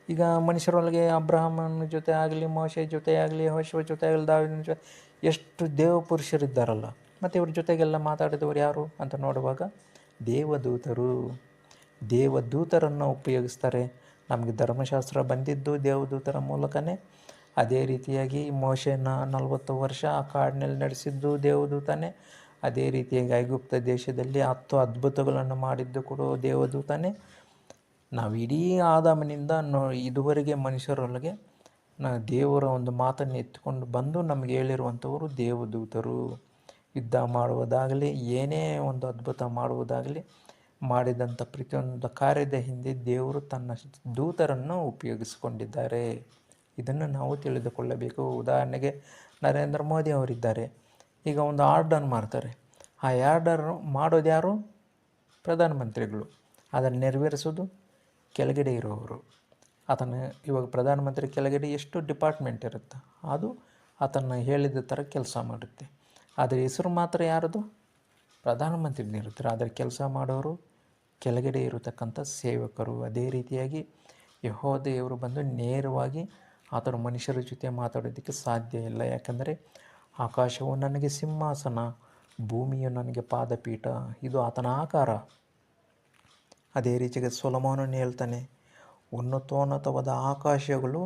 ಈಗ ಮನುಷ್ಯರೊಳಗೆ ಅಬ್ರಹಮನ ಜೊತೆ ಆಗಲಿ, ಮೋಶೆ ಜೊತೆ ಆಗಲಿ ಹೋಶವ ಜೊತೆ ಆಗಲಿ ದಾವಿನ ಜೊತೆ ಎಷ್ಟು ದೇವ ಪುರುಷರಿದ್ದಾರಲ್ಲ ಮತ್ತು ಇವ್ರ ಜೊತೆಗೆಲ್ಲ ಮಾತಾಡಿದವರು ಯಾರು ಅಂತ ನೋಡುವಾಗ ದೇವದೂತರು. ದೇವದೂತರನ್ನು ಉಪಯೋಗಿಸ್ತಾರೆ. ನಮಗೆ ಧರ್ಮಶಾಸ್ತ್ರ ಬಂದಿದ್ದು ದೇವದೂತರ ಮೂಲಕನೇ. ಅದೇ ರೀತಿಯಾಗಿ ಮೋಶೆನ ನಲವತ್ತು ವರ್ಷ ಆ ಕಾಡಿನಲ್ಲಿ ನಡೆಸಿದ್ದು ದೇವದೂತನೇ. ಅದೇ ರೀತಿಯಾಗಿ ಐಗುಪ್ತ ದೇಶದಲ್ಲಿ ಹತ್ತು ಅದ್ಭುತಗಳನ್ನು ಮಾಡಿದ್ದು ಕೂಡ ದೇವದೂತನೇ. ನಾವು ಇಡೀ ಆದಾಮನಿಂದ ನೋ ಇದುವರೆಗೆ ಮನುಷ್ಯರೊಳಗೆ ದೇವರ ಒಂದು ಮಾತನ್ನು ಎತ್ತಿಕೊಂಡು ಬಂದು ನಮಗೆ ಹೇಳಿರುವಂಥವರು ದೇವದೂತರು. ಯುದ್ಧ ಮಾಡುವುದಾಗಲಿ, ಏನೇ ಒಂದು ಅದ್ಭುತ ಮಾಡುವುದಾಗಲಿ ಮಾಡಿದಂಥ ಪ್ರತಿಯೊಂದು ಕಾರ್ಯದ ಹಿಂದೆ ದೇವರು ತನ್ನ ದೂತರನ್ನು ಉಪಯೋಗಿಸಿಕೊಂಡಿದ್ದಾರೆ. ಇದನ್ನು ನಾವು ತಿಳಿದುಕೊಳ್ಳಬೇಕು. ಉದಾಹರಣೆಗೆ ನರೇಂದ್ರ ಮೋದಿ ಅವರಿದ್ದಾರೆ. ಈಗ ಒಂದು ಆರ್ಡರ್ ಮಾಡ್ತಾರೆ. ಆ ಆರ್ಡರ್ ಮಾಡೋದು ಯಾರು? ಪ್ರಧಾನಮಂತ್ರಿಗಳು. ಅದನ್ನು ನೆರವೇರಿಸೋದು ಕೆಳಗಡೆ ಇರುವವರು ಅದನ್ನು ಇವಾಗ ಪ್ರಧಾನಮಂತ್ರಿ ಕೆಳಗಡೆ ಎಷ್ಟು ಡಿಪಾರ್ಟ್ಮೆಂಟ್ ಇರುತ್ತೆ? ಅದು ಆತನ ಹೇಳಿದ ಥರ ಕೆಲಸ ಮಾಡುತ್ತೆ. ಆದರೆ ಹೆಸರು ಮಾತ್ರ ಯಾರದು? ಪ್ರಧಾನಮಂತ್ರಿ ಇರ್ತಾರೆ ಆದರೆ ಕೆಲಸ ಮಾಡೋರು ಕೆಳಗಡೆ ಇರತಕ್ಕಂಥ ಸೇವಕರು. ಅದೇ ರೀತಿಯಾಗಿ ಯಹೋ ದೇವರು ಬಂದು ನೇರವಾಗಿ ಆತನ ಮನುಷ್ಯರ ಜೊತೆ ಮಾತಾಡೋದಕ್ಕೆ ಸಾಧ್ಯ ಇಲ್ಲ. ಯಾಕಂದರೆ ಆಕಾಶವು ನನಗೆ ಸಿಂಹಾಸನ, ಭೂಮಿಯು ನನಗೆ ಪಾದಪೀಠ, ಇದು ಆತನ ಆಕಾರ. ಅದೇ ರೀತಿಗೆ ಸೊಲಮಾನನು ಹೇಳ್ತಾನೆ, ಉನ್ನತೋನ್ನತವಾದ ಆಕಾಶಗಳು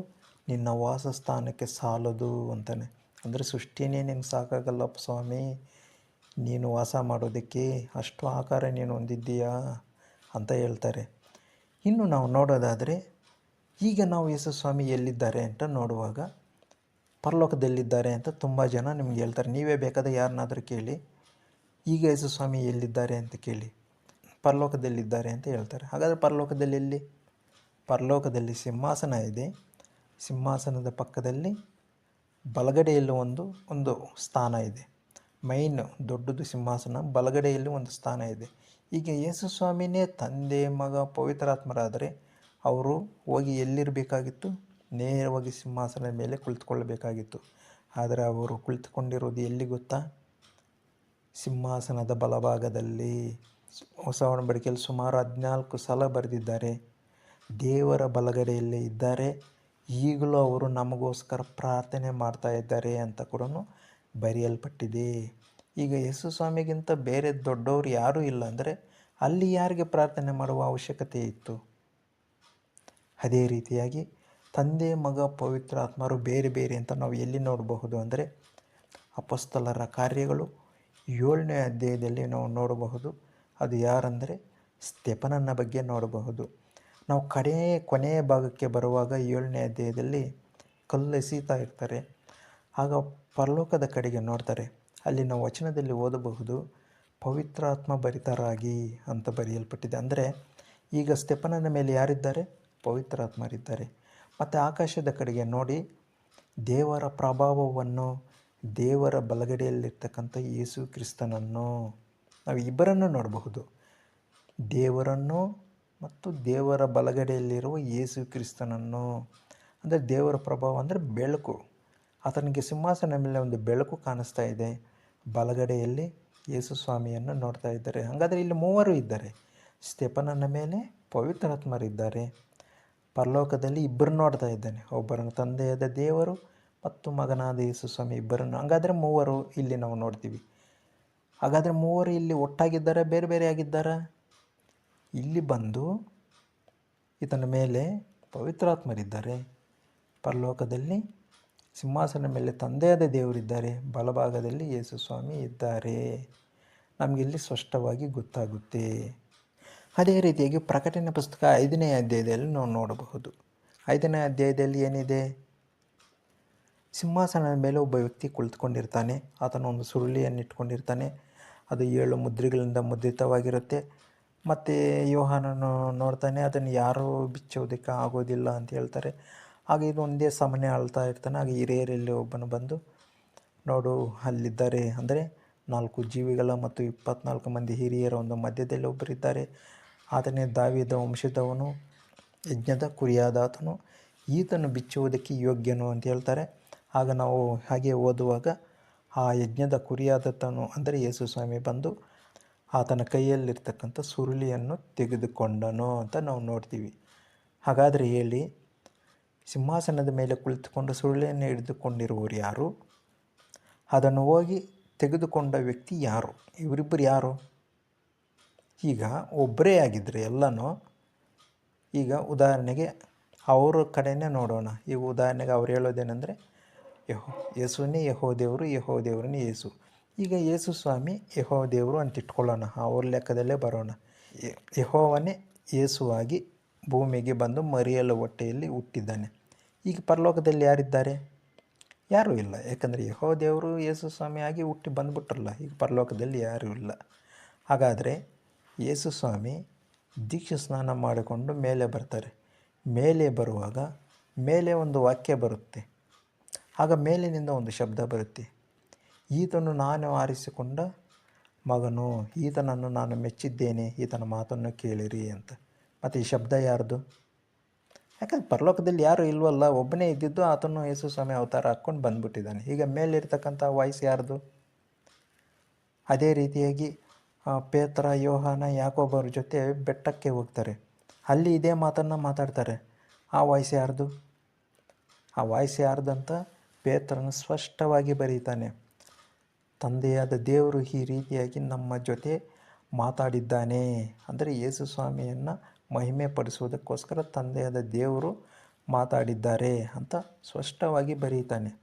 ನಿನ್ನ ವಾಸಸ್ಥಾನಕ್ಕೆ ಸಾಲದು ಅಂತಾನೆ. ಅಂದರೆ ಸೃಷ್ಟಿನೇ ನಿನಗೆ ಸಾಕಾಗಲ್ಲಪ್ಪ ಸ್ವಾಮಿ, ನೀನು ವಾಸ ಮಾಡೋದಕ್ಕೆ ಅಷ್ಟು ಆಕಾರ ನೀನು ಹೊಂದಿದ್ದೀಯಾ? ಅಂತ ಹೇಳ್ತಾರೆ. ಇನ್ನು ನಾವು ನೋಡೋದಾದರೆ, ಈಗ ನಾವು ಯೇಸು ಸ್ವಾಮಿ ಎಲ್ಲಿದ್ದಾರೆ ಅಂತ ನೋಡುವಾಗ, ಪರಲೋಕದಲ್ಲಿದ್ದಾರೆ ಅಂತ ತುಂಬ ಜನ ನಿಮ್ಗೆ ಹೇಳ್ತಾರೆ. ನೀವೇ ಬೇಕಾದ ಯಾರನ್ನಾದರೂ ಕೇಳಿ, ಈಗ ಯೇಸು ಸ್ವಾಮಿ ಎಲ್ಲಿದ್ದಾರೆ ಅಂತ ಕೇಳಿ, ಪರಲೋಕದಲ್ಲಿದ್ದಾರೆ ಅಂತ ಹೇಳ್ತಾರೆ. ಹಾಗಾದರೆ ಪರಲೋಕದಲ್ಲಿ ಎಲ್ಲಿ? ಪರಲೋಕದಲ್ಲಿ ಸಿಂಹಾಸನ ಇದೆ. ಸಿಂಹಾಸನದ ಪಕ್ಕದಲ್ಲಿ ಬಲಗಡೆಯಲ್ಲಿ ಒಂದು ಒಂದು ಸ್ಥಾನ ಇದೆ. ಮೈನ್ ದೊಡ್ಡದು ಸಿಂಹಾಸನ, ಬಲಗಡೆಯಲ್ಲಿ ಒಂದು ಸ್ಥಾನ ಇದೆ. ಈಗ ಯೇಸು ಸ್ವಾಮಿನೇ ತಂದೆ, ಮಗ, ಪವಿತ್ರಾತ್ಮರಾದರೆ ಅವರು ಹೋಗಿ ಎಲ್ಲಿರಬೇಕಾಗಿತ್ತು? ನೇರವಾಗಿ ಸಿಂಹಾಸನದ ಮೇಲೆ ಕುಳಿತುಕೊಳ್ಳಬೇಕಾಗಿತ್ತು. ಆದರೆ ಅವರು ಕುಳಿತುಕೊಂಡಿರೋದು ಎಲ್ಲಿ ಗೊತ್ತಾ? ಸಿಂಹಾಸನದ ಬಲಭಾಗದಲ್ಲಿ. ಹೊಸ ಒಡಂಬಡಿಕೆಯಲ್ಲಿ ಸುಮಾರು ಹದಿನಾಲ್ಕು ಸಲ ಬರೆದಿದ್ದಾರೆ, ದೇವರ ಬಲಗಡೆಯಲ್ಲೇ ಇದ್ದಾರೆ, ಈಗಲೂ ಅವರು ನಮಗೋಸ್ಕರ ಪ್ರಾರ್ಥನೆ ಮಾಡ್ತಾ ಇದ್ದಾರೆ ಅಂತ ಕೂಡ ಬರೆಯಲ್ಪಟ್ಟಿದೆ. ಈಗ ಯೇಸು ಸ್ವಾಮಿಗಿಂತ ಬೇರೆ ದೊಡ್ಡವರು ಯಾರೂ ಇಲ್ಲ ಅಂದರೆ ಅಲ್ಲಿ ಯಾರಿಗೆ ಪ್ರಾರ್ಥನೆ ಮಾಡುವ ಅವಶ್ಯಕತೆ ಇತ್ತು? ಅದೇ ರೀತಿಯಾಗಿ ತಂದೆ, ಮಗ, ಪವಿತ್ರ ಆತ್ಮರು ಬೇರೆ ಬೇರೆ ಅಂತ ನಾವು ಎಲ್ಲಿ ನೋಡಬಹುದು ಅಂದರೆ ಅಪಸ್ತಲರ ಕಾರ್ಯಗಳು ಏಳನೇ ಅಧ್ಯಾಯದಲ್ಲಿ ನಾವು ನೋಡಬಹುದು. ಅದು ಯಾರಂದರೆ ಸ್ತೆಪನನ್ನ ಬಗ್ಗೆ ನೋಡಬಹುದು. ನಾವು ಕಡೆ ಕೊನೆಯ ಭಾಗಕ್ಕೆ ಬರುವಾಗ ಏಳನೇ ಅಧ್ಯಾಯದಲ್ಲಿ ಕಲ್ಲು ಎಸೀತಾ ಇರ್ತಾರೆ. ಆಗ ಪರಲೋಕದ ಕಡೆಗೆ ನೋಡ್ತಾರೆ. ಅಲ್ಲಿ ನಾವು ವಚನದಲ್ಲಿ ಓದಬಹುದು, ಪವಿತ್ರಾತ್ಮ ಭರಿತರಾಗಿ ಅಂತ ಬರೆಯಲ್ಪಟ್ಟಿದೆ. ಅಂದರೆ ಈಗ ಸ್ತೆಪನನ ಮೇಲೆ ಯಾರಿದ್ದಾರೆ? ಪವಿತ್ರಾತ್ಮರಿದ್ದಾರೆ. ಮತ್ತು ಆಕಾಶದ ಕಡೆಗೆ ನೋಡಿ, ದೇವರ ಪ್ರಭಾವವನ್ನು ದೇವರ ಬಲಗಡೆಯಲ್ಲಿರ್ತಕ್ಕಂಥ ಯೇಸು ಕ್ರಿಸ್ತನನ್ನು ನಾವು ಇಬ್ಬರನ್ನು ನೋಡಬಹುದು. ದೇವರನ್ನು ಮತ್ತು ದೇವರ ಬಲಗಡೆಯಲ್ಲಿರುವ ಯೇಸು ಕ್ರಿಸ್ತನನ್ನು. ಅಂದರೆ ದೇವರ ಪ್ರಭಾವ ಅಂದರೆ ಬೆಳಕು. ಆತನಿಗೆ ಸಿಂಹಾಸನ ಮೇಲೆ ಒಂದು ಬೆಳಕು ಕಾಣಿಸ್ತಾ ಇದೆ. ಬಲಗಡೆಯಲ್ಲಿ ಯೇಸು ಸ್ವಾಮಿಯನ್ನು ನೋಡ್ತಾ ಇದ್ದಾರೆ. ಹಾಗಾದರೆ ಇಲ್ಲಿ ಮೂವರು ಇದ್ದಾರೆ. ಸ್ತೆಪನನ ಮೇಲೆ ಪವಿತ್ರಾತ್ಮರಿದ್ದಾರೆ ಪರಲೋಕದಲ್ಲಿ ಇಬ್ಬರು ನೋಡ್ತಾ ಇದ್ದಾನೆ. ಒಬ್ಬರನ್ನು ತಂದೆಯಾದ ದೇವರು ಮತ್ತು ಮಗನಾದ ಯೇಸು ಸ್ವಾಮಿ ಇಬ್ಬರನ್ನು. ಹಾಗಾದರೆ ಮೂವರು ಇಲ್ಲಿ ನಾವು ನೋಡ್ತೀವಿ. ಹಾಗಾದರೆ ಮೂವರು ಇಲ್ಲಿ ಒಟ್ಟಾಗಿದ್ದಾರೆ, ಬೇರೆ ಬೇರೆ ಆಗಿದ್ದಾರಾ? ಇಲ್ಲಿ ಬಂದು ಈತನ ಮೇಲೆ ಪವಿತ್ರಾತ್ಮರಿದ್ದಾರೆ ಪರಲೋಕದಲ್ಲಿ ಸಿಂಹಾಸನ ಮೇಲೆ ತಂದೆಯಾದ ದೇವರಿದ್ದಾರೆ. ಬಲಭಾಗದಲ್ಲಿ ಯೇಸು ಸ್ವಾಮಿ ಇದ್ದಾರೆ. ನಮಗಿಲ್ಲಿ ಸ್ಪಷ್ಟವಾಗಿ ಗೊತ್ತಾಗುತ್ತೆ. ಅದೇ ರೀತಿಯಾಗಿ ಪ್ರಕಟಣೆ ಪುಸ್ತಕ ಐದನೇ ಅಧ್ಯಾಯದಲ್ಲಿ ನಾವು ನೋಡಬಹುದು. ಐದನೇ ಅಧ್ಯಾಯದಲ್ಲಿ ಏನಿದೆ? ಸಿಂಹಾಸನದ ಮೇಲೆ ಒಬ್ಬ ವ್ಯಕ್ತಿ ಕುಳಿತುಕೊಂಡಿರ್ತಾನೆ. ಆತನ ಒಂದು ಸುರುಳಿಯನ್ನು ಇಟ್ಕೊಂಡಿರ್ತಾನೆ ಅದು ಏಳು ಮುದ್ರೆಗಳಿಂದ ಮುದ್ರಿತವಾಗಿರುತ್ತೆ. ಮತ್ತು ಯೋಹಾನನು ನೋಡ್ತಾನೆ, ಅದನ್ನು ಯಾರೂ ಬಿಚ್ಚೋದಕ್ಕೆ ಆಗೋದಿಲ್ಲ ಅಂತ ಹೇಳ್ತಾರೆ. ಆಗ ಇದು ಒಂದೇ ಸಾಮಾನ್ಯ ಆಳ್ತಾ ಇರ್ತಾನೆ. ಹಾಗೆ ಹಿರಿಯರಲ್ಲಿ ಒಬ್ಬನು ಬಂದು, ನೋಡು, ಅಲ್ಲಿದ್ದಾರೆ. ಅಂದರೆ, ನಾಲ್ಕು ಜೀವಿಗಳ ಮತ್ತು ಇಪ್ಪತ್ನಾಲ್ಕು ಮಂದಿ ಹಿರಿಯರ ಒಂದು ಮಧ್ಯದಲ್ಲಿ ಒಬ್ಬರಿದ್ದಾರೆ. ಆತನೇ ದಾವಿದ ವಂಶದವನು, ಯಜ್ಞದ ಕುರಿಯಾದಾತನು. ಈತನು ಬಿಚ್ಚುವುದಕ್ಕೆ ಯೋಗ್ಯನು ಅಂತ ಹೇಳ್ತಾರೆ. ಆಗ ನಾವು ಹಾಗೆ ಓದುವಾಗ, ಆ ಯಜ್ಞದ ಕುರಿಯಾದತನು, ಅಂದರೆ ಯೇಸು ಸ್ವಾಮಿ ಬಂದು ಆತನ ಕೈಯಲ್ಲಿರ್ತಕ್ಕಂಥ ಸುರುಳಿಯನ್ನು ತೆಗೆದುಕೊಂಡನು ಅಂತ ನಾವು ನೋಡ್ತೀವಿ. ಹಾಗಾದರೆ ಹೇಳಿ ಸಿಂಹಾಸನದ ಮೇಲೆ ಕುಳಿತುಕೊಂಡು ಸುರುಳಿಯನ್ನು ಹಿಡಿದುಕೊಂಡಿರುವವರು ಯಾರು? ಅದನ್ನು ಹೋಗಿ ತೆಗೆದುಕೊಂಡ ವ್ಯಕ್ತಿ ಯಾರು? ಇವರಿಬ್ಬರು ಯಾರು? ಈಗ ಒಬ್ಬರೇ ಆಗಿದ್ದರೆ ಎಲ್ಲನೂ ಈಗ ಉದಾಹರಣೆಗೆ ಅವರ ಕಡೆಯೇ ನೋಡೋಣ. ಈಗ ಉದಾಹರಣೆಗೆ ಅವ್ರು ಹೇಳೋದೇನೆಂದರೆ, ಯಹೋ ಯೇಸುವೇ ಯಹೋ ದೇವರು ಯಹೋ ದೇವರನ್ನೇ ಯೇಸು. ಈಗ ಯೇಸು ಸ್ವಾಮಿ ಯಹೋ ದೇವರು ಅಂತ ಇಟ್ಕೊಳ್ಳೋಣ. ಅವ್ರ ಲೆಕ್ಕದಲ್ಲೇ ಬರೋಣ. ಯಹೋವನೇ ಯೇಸುವಾಗಿ ಭೂಮಿಗೆ ಬಂದು ಮರಿಯಲ ಹೊಟ್ಟೆಯಲ್ಲಿ ಹುಟ್ಟಿದ್ದಾನೆ. ಈಗ ಪರಲೋಕದಲ್ಲಿ ಯಾರಿದ್ದಾರೆ? ಯಾರೂ ಇಲ್ಲ. ಯಾಕಂದರೆ ಯಹೋ ದೇವರು ಯೇಸು ಸ್ವಾಮಿಯಾಗಿ ಹುಟ್ಟಿ ಬಂದುಬಿಟ್ರಲ್ಲ, ಈಗ ಪರಲೋಕದಲ್ಲಿ ಯಾರೂ ಇಲ್ಲ. ಹಾಗಾದರೆ ಯೇಸು ಸ್ವಾಮಿ ದೀಕ್ಷೆ ಸ್ನಾನ ಮಾಡಿಕೊಂಡು ಮೇಲೆ ಬರ್ತಾರೆ. ಮೇಲೆ ಬರುವಾಗ ಮೇಲೆ ಒಂದು ವಾಕ್ಯ ಬರುತ್ತೆ. ಆಗ ಮೇಲಿನಿಂದ ಒಂದು ಶಬ್ದ ಬರುತ್ತೆ. ಈತನು ನಾನು ಆರಿಸಿಕೊಂಡ ಮಗನು, ಈತನನ್ನು ನಾನು ಮೆಚ್ಚಿದ್ದೇನೆ, ಈತನ ಮಾತನ್ನು ಕೇಳಿರಿ ಅಂತ. ಮತ್ತು ಈ ಶಬ್ದ ಯಾರ್ದು? ಯಾಕಂದ್ರೆ ಪರಲೋಕದಲ್ಲಿ ಯಾರೂ ಇಲ್ವಲ್ಲ, ಒಬ್ಬನೇ ಇದ್ದಿದ್ದು ಆತನು ಯೇಸು ಸ್ವಾಮಿ ಅವತಾರ ಹಾಕ್ಕೊಂಡು ಬಂದ್ಬಿಟ್ಟಿದ್ದಾನೆ. ಈಗ ಮೇಲಿರ್ತಕ್ಕಂಥ ವಾಯ್ಸ್ ಯಾರ್ದು? ಅದೇ ರೀತಿಯಾಗಿ ಪೇತ್ರ, ಯೋಹಾನ ಯಾಕೋಬರ ಜೊತೆ ಬೆಟ್ಟಕ್ಕೆ ಹೋಗ್ತಾರೆ. ಅಲ್ಲಿ ಇದೇ ಮಾತನ್ನು ಮಾತಾಡ್ತಾರೆ. ಆ ವಾಯ್ಸ್ ಯಾರ್ದು? ಆ ವಾಯ್ಸ್ ಯಾರ್ದಂತ ಪೇತ್ರನ ಸ್ಪಷ್ಟವಾಗಿ ಬರೀತಾನೆ. ತಂದೆಯಾದ ದೇವರು ಈ ರೀತಿಯಾಗಿ ನಮ್ಮ ಜೊತೆ ಮಾತಾಡಿದ್ದಾನೆ. ಅಂದರೆ ಯೇಸು ಸ್ವಾಮಿಯನ್ನು ಮಹಿಮೆ ಪಡಿಸುವುದಕ್ಕೋಸ್ಕರ ತಂದೆಯಾದ ದೇವರು ಮಾತಾಡಿದ್ದಾರೆ ಅಂತ ಸ್ಪಷ್ಟವಾಗಿ ಬರೀತಾನೆ.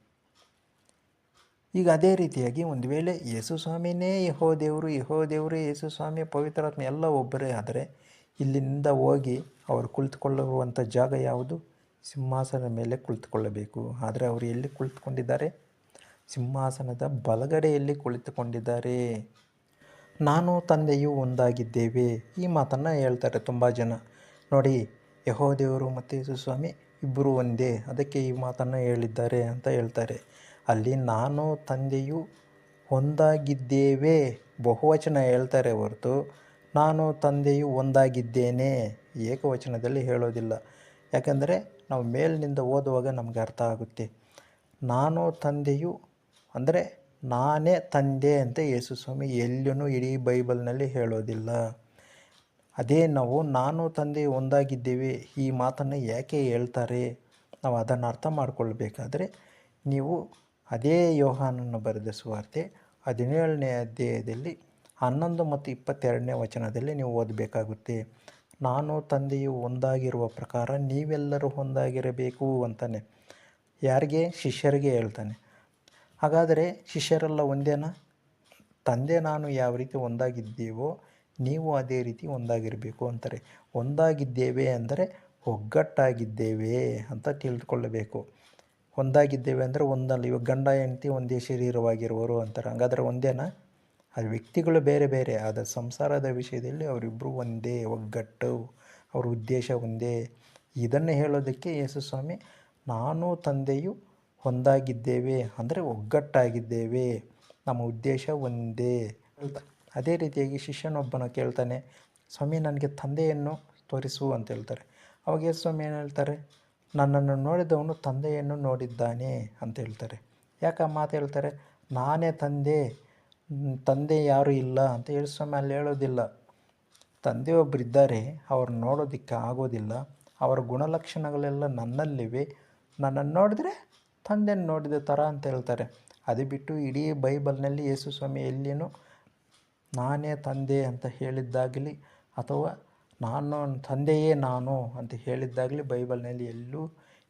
ಈಗ ಅದೇ ರೀತಿಯಾಗಿ ಒಂದು ವೇಳೆ ಯೇಸು ಸ್ವಾಮಿನೇ, ಯಹೋ ದೇವರು ಯಹೋ ದೇವರು, ಯೇಸು ಸ್ವಾಮಿ ಪವಿತ್ರಾತ್ಮ ಎಲ್ಲ ಒಬ್ಬರೇ ಆದರೆ ಇಲ್ಲಿಂದ ಹೋಗಿ ಅವರು ಕುಳಿತುಕೊಳ್ಳುವಂಥ ಜಾಗ ಯಾವುದು? ಸಿಂಹಾಸನದ ಮೇಲೆ ಕುಳಿತುಕೊಳ್ಳಬೇಕು. ಆದರೆ ಅವರು ಎಲ್ಲಿ ಕುಳಿತುಕೊಂಡಿದ್ದಾರೆ? ಸಿಂಹಾಸನದ ಬಲಗಡೆಯಲ್ಲಿ ಕುಳಿತುಕೊಂಡಿದ್ದಾರೆ. ನಾನು ತಂದೆಯು ಒಂದಾಗಿದ್ದೇವೆ. ಈ ಮಾತನ್ನು ಹೇಳ್ತಾರೆ ತುಂಬ ಜನ. ನೋಡಿ ಯಹೋ ದೇವರು ಮತ್ತು ಯೇಸು ಸ್ವಾಮಿ ಇಬ್ಬರು ಒಂದೇ. ಅದಕ್ಕೆ ಈ ಮಾತನ್ನು ಹೇಳಿದ್ದಾರೆ ಅಂತ ಹೇಳ್ತಾರೆ. ಅಲ್ಲಿ ನಾನು ತಂದೆಯು ಒಂದಾಗಿದ್ದೇವೆ. ಬಹುವಚನ ಹೇಳ್ತಾರೆ ಹೊರತು, ನಾನು ತಂದೆಯು ಒಂದಾಗಿದ್ದೇನೆ. ಏಕವಚನದಲ್ಲಿ ಹೇಳೋದಿಲ್ಲ. ಯಾಕಂದರೆ, ನಾವು ಮೇಲಿನಿಂದ ಓದುವಾಗ ನಮಗೆ ಅರ್ಥ ಆಗುತ್ತೆ. ನಾನು ತಂದೆಯು, ಅಂದರೆ ನಾನೇ ತಂದೆ ಅಂತ ಯೇಸು ಸ್ವಾಮಿ ಎಲ್ಲೂ ಇಡೀ ಬೈಬಲ್ನಲ್ಲಿ ಹೇಳೋದಿಲ್ಲ. ಅದೇ ನಾವು ನಾನು ತಂದೆ ಒಂದಾಗಿದ್ದೇವೆ, ಈ ಮಾತನ್ನು ಯಾಕೆ ಹೇಳ್ತಾರೆ? ನಾವು ಅದನ್ನು ಅರ್ಥ ಮಾಡ್ಕೊಳ್ಬೇಕಾದ್ರೆ, ನೀವು ಅದೇ ಯೋಹಾನನ್ನು ಬರೆದ ಸುವಾರ್ತೆ ಹದಿನೇಳನೇ ಅಧ್ಯಾಯದಲ್ಲಿ ಹನ್ನೊಂದು ಮತ್ತು ಇಪ್ಪತ್ತೆರಡನೇ ವಚನದಲ್ಲಿ ನೀವು ಓದಬೇಕಾಗುತ್ತೆ. ನಾನು ತಂದೆಯು ಒಂದಾಗಿರುವ ಪ್ರಕಾರ ನೀವೆಲ್ಲರೂ ಒಂದಾಗಿರಬೇಕು ಅಂತಾನೆ. ಯಾರಿಗೆ? ಶಿಷ್ಯರಿಗೆ ಹೇಳ್ತಾನೆ. ಹಾಗಾದರೆ ಶಿಷ್ಯರೆಲ್ಲ ಒಂದೇನಾ? ತಂದೆ ನಾನು ಯಾವ ರೀತಿ ಒಂದಾಗಿದ್ದೀವೋ ನೀವು ಅದೇ ರೀತಿ ಒಂದಾಗಿರಬೇಕು ಅಂತಾರೆ. ಒಂದಾಗಿದ್ದೇವೆ ಅಂದರೆ ಒಗ್ಗಟ್ಟಾಗಿದ್ದೇವೆ ಅಂತ ತಿಳಿದುಕೊಳ್ಳಬೇಕು ಒಂದಾಗಿದ್ದೇವೆ ಅಂದರೆ ಒಂದಲ್ಲ, ಇವಾಗ ಗಂಡ, ಹೆಂಡತಿ ಒಂದೇ ಶರೀರವಾಗಿರುವರು ಅಂತಾರೆ. ಹಾಗಾದ್ರೆ ಒಂದೇನಾ? ಅದು ವ್ಯಕ್ತಿಗಳು ಬೇರೆ ಬೇರೆ, ಆದರೆ ಸಂಸಾರದ ವಿಷಯದಲ್ಲಿ ಅವರಿಬ್ಬರು ಒಂದೇ, ಒಗ್ಗಟ್ಟು, ಅವ್ರ ಉದ್ದೇಶ ಒಂದೇ. ಇದನ್ನು ಹೇಳೋದಕ್ಕೆ ಯೇಸು ಸ್ವಾಮಿ, ನಾನು ತಂದೆಯು ಒಂದಾಗಿದ್ದೇವೆ ಅಂದರೆ ಒಗ್ಗಟ್ಟಾಗಿದ್ದೇವೆ. ನಮ್ಮ ಉದ್ದೇಶ ಒಂದೇ. ಅದೇ ರೀತಿಯಾಗಿ ಶಿಷ್ಯನೊಬ್ಬನ ಕೇಳ್ತಾನೆ, ಸ್ವಾಮಿ, ನನಗೆ ತಂದೆಯನ್ನು ತೋರಿಸು ಅಂತ ಹೇಳ್ತಾರೆ. ಅವಾಗ ಯೇಸು ಸ್ವಾಮಿ ಏನು ಹೇಳ್ತಾರೆ, ನನ್ನನ್ನು ನೋಡಿದವನು ತಂದೆಯನ್ನು ನೋಡಿದ್ದಾನೆ ಅಂತ ಹೇಳ್ತಾರೆ. ಯಾಕೆ ಆ ಮಾತು ಹೇಳ್ತಾರೆ, ನಾನೇ ತಂದೆ ತಂದೆ ಯಾರೂ ಇಲ್ಲ ಅಂತ ಯೇಸು ಸ್ವಾಮಿ ಅಲ್ಲಿ ಹೇಳೋದಿಲ್ಲ. ತಂದೆ ಒಬ್ಬರಿದ್ದಾರೆ ಅವ್ರು ನೋಡೋದಕ್ಕೆ ಆಗೋದಿಲ್ಲ. ಅವರ ಗುಣಲಕ್ಷಣಗಳೆಲ್ಲ ನನ್ನಲ್ಲಿವೆ. ನನ್ನನ್ನು ನೋಡಿದ್ರೆ ತಂದೆನ ನೋಡಿದ ಥರ ಅಂತ ಹೇಳ್ತಾರೆ. ಅದು ಬಿಟ್ಟು ಇಡೀ ಬೈಬಲ್ನಲ್ಲಿ ಯೇಸು ಸ್ವಾಮಿ ಎಲ್ಲಿಯೂ ನಾನೇ ತಂದೆ ಅಂತ ಹೇಳಿದ್ದಾಗಲಿ ಅಥವಾ ನಾನು ತಂದೆಯೇ ನಾನು ಅಂತ ಹೇಳಿದ್ದಾಗಲಿ ಬೈಬಲ್ನಲ್ಲಿ ಎಲ್ಲೂ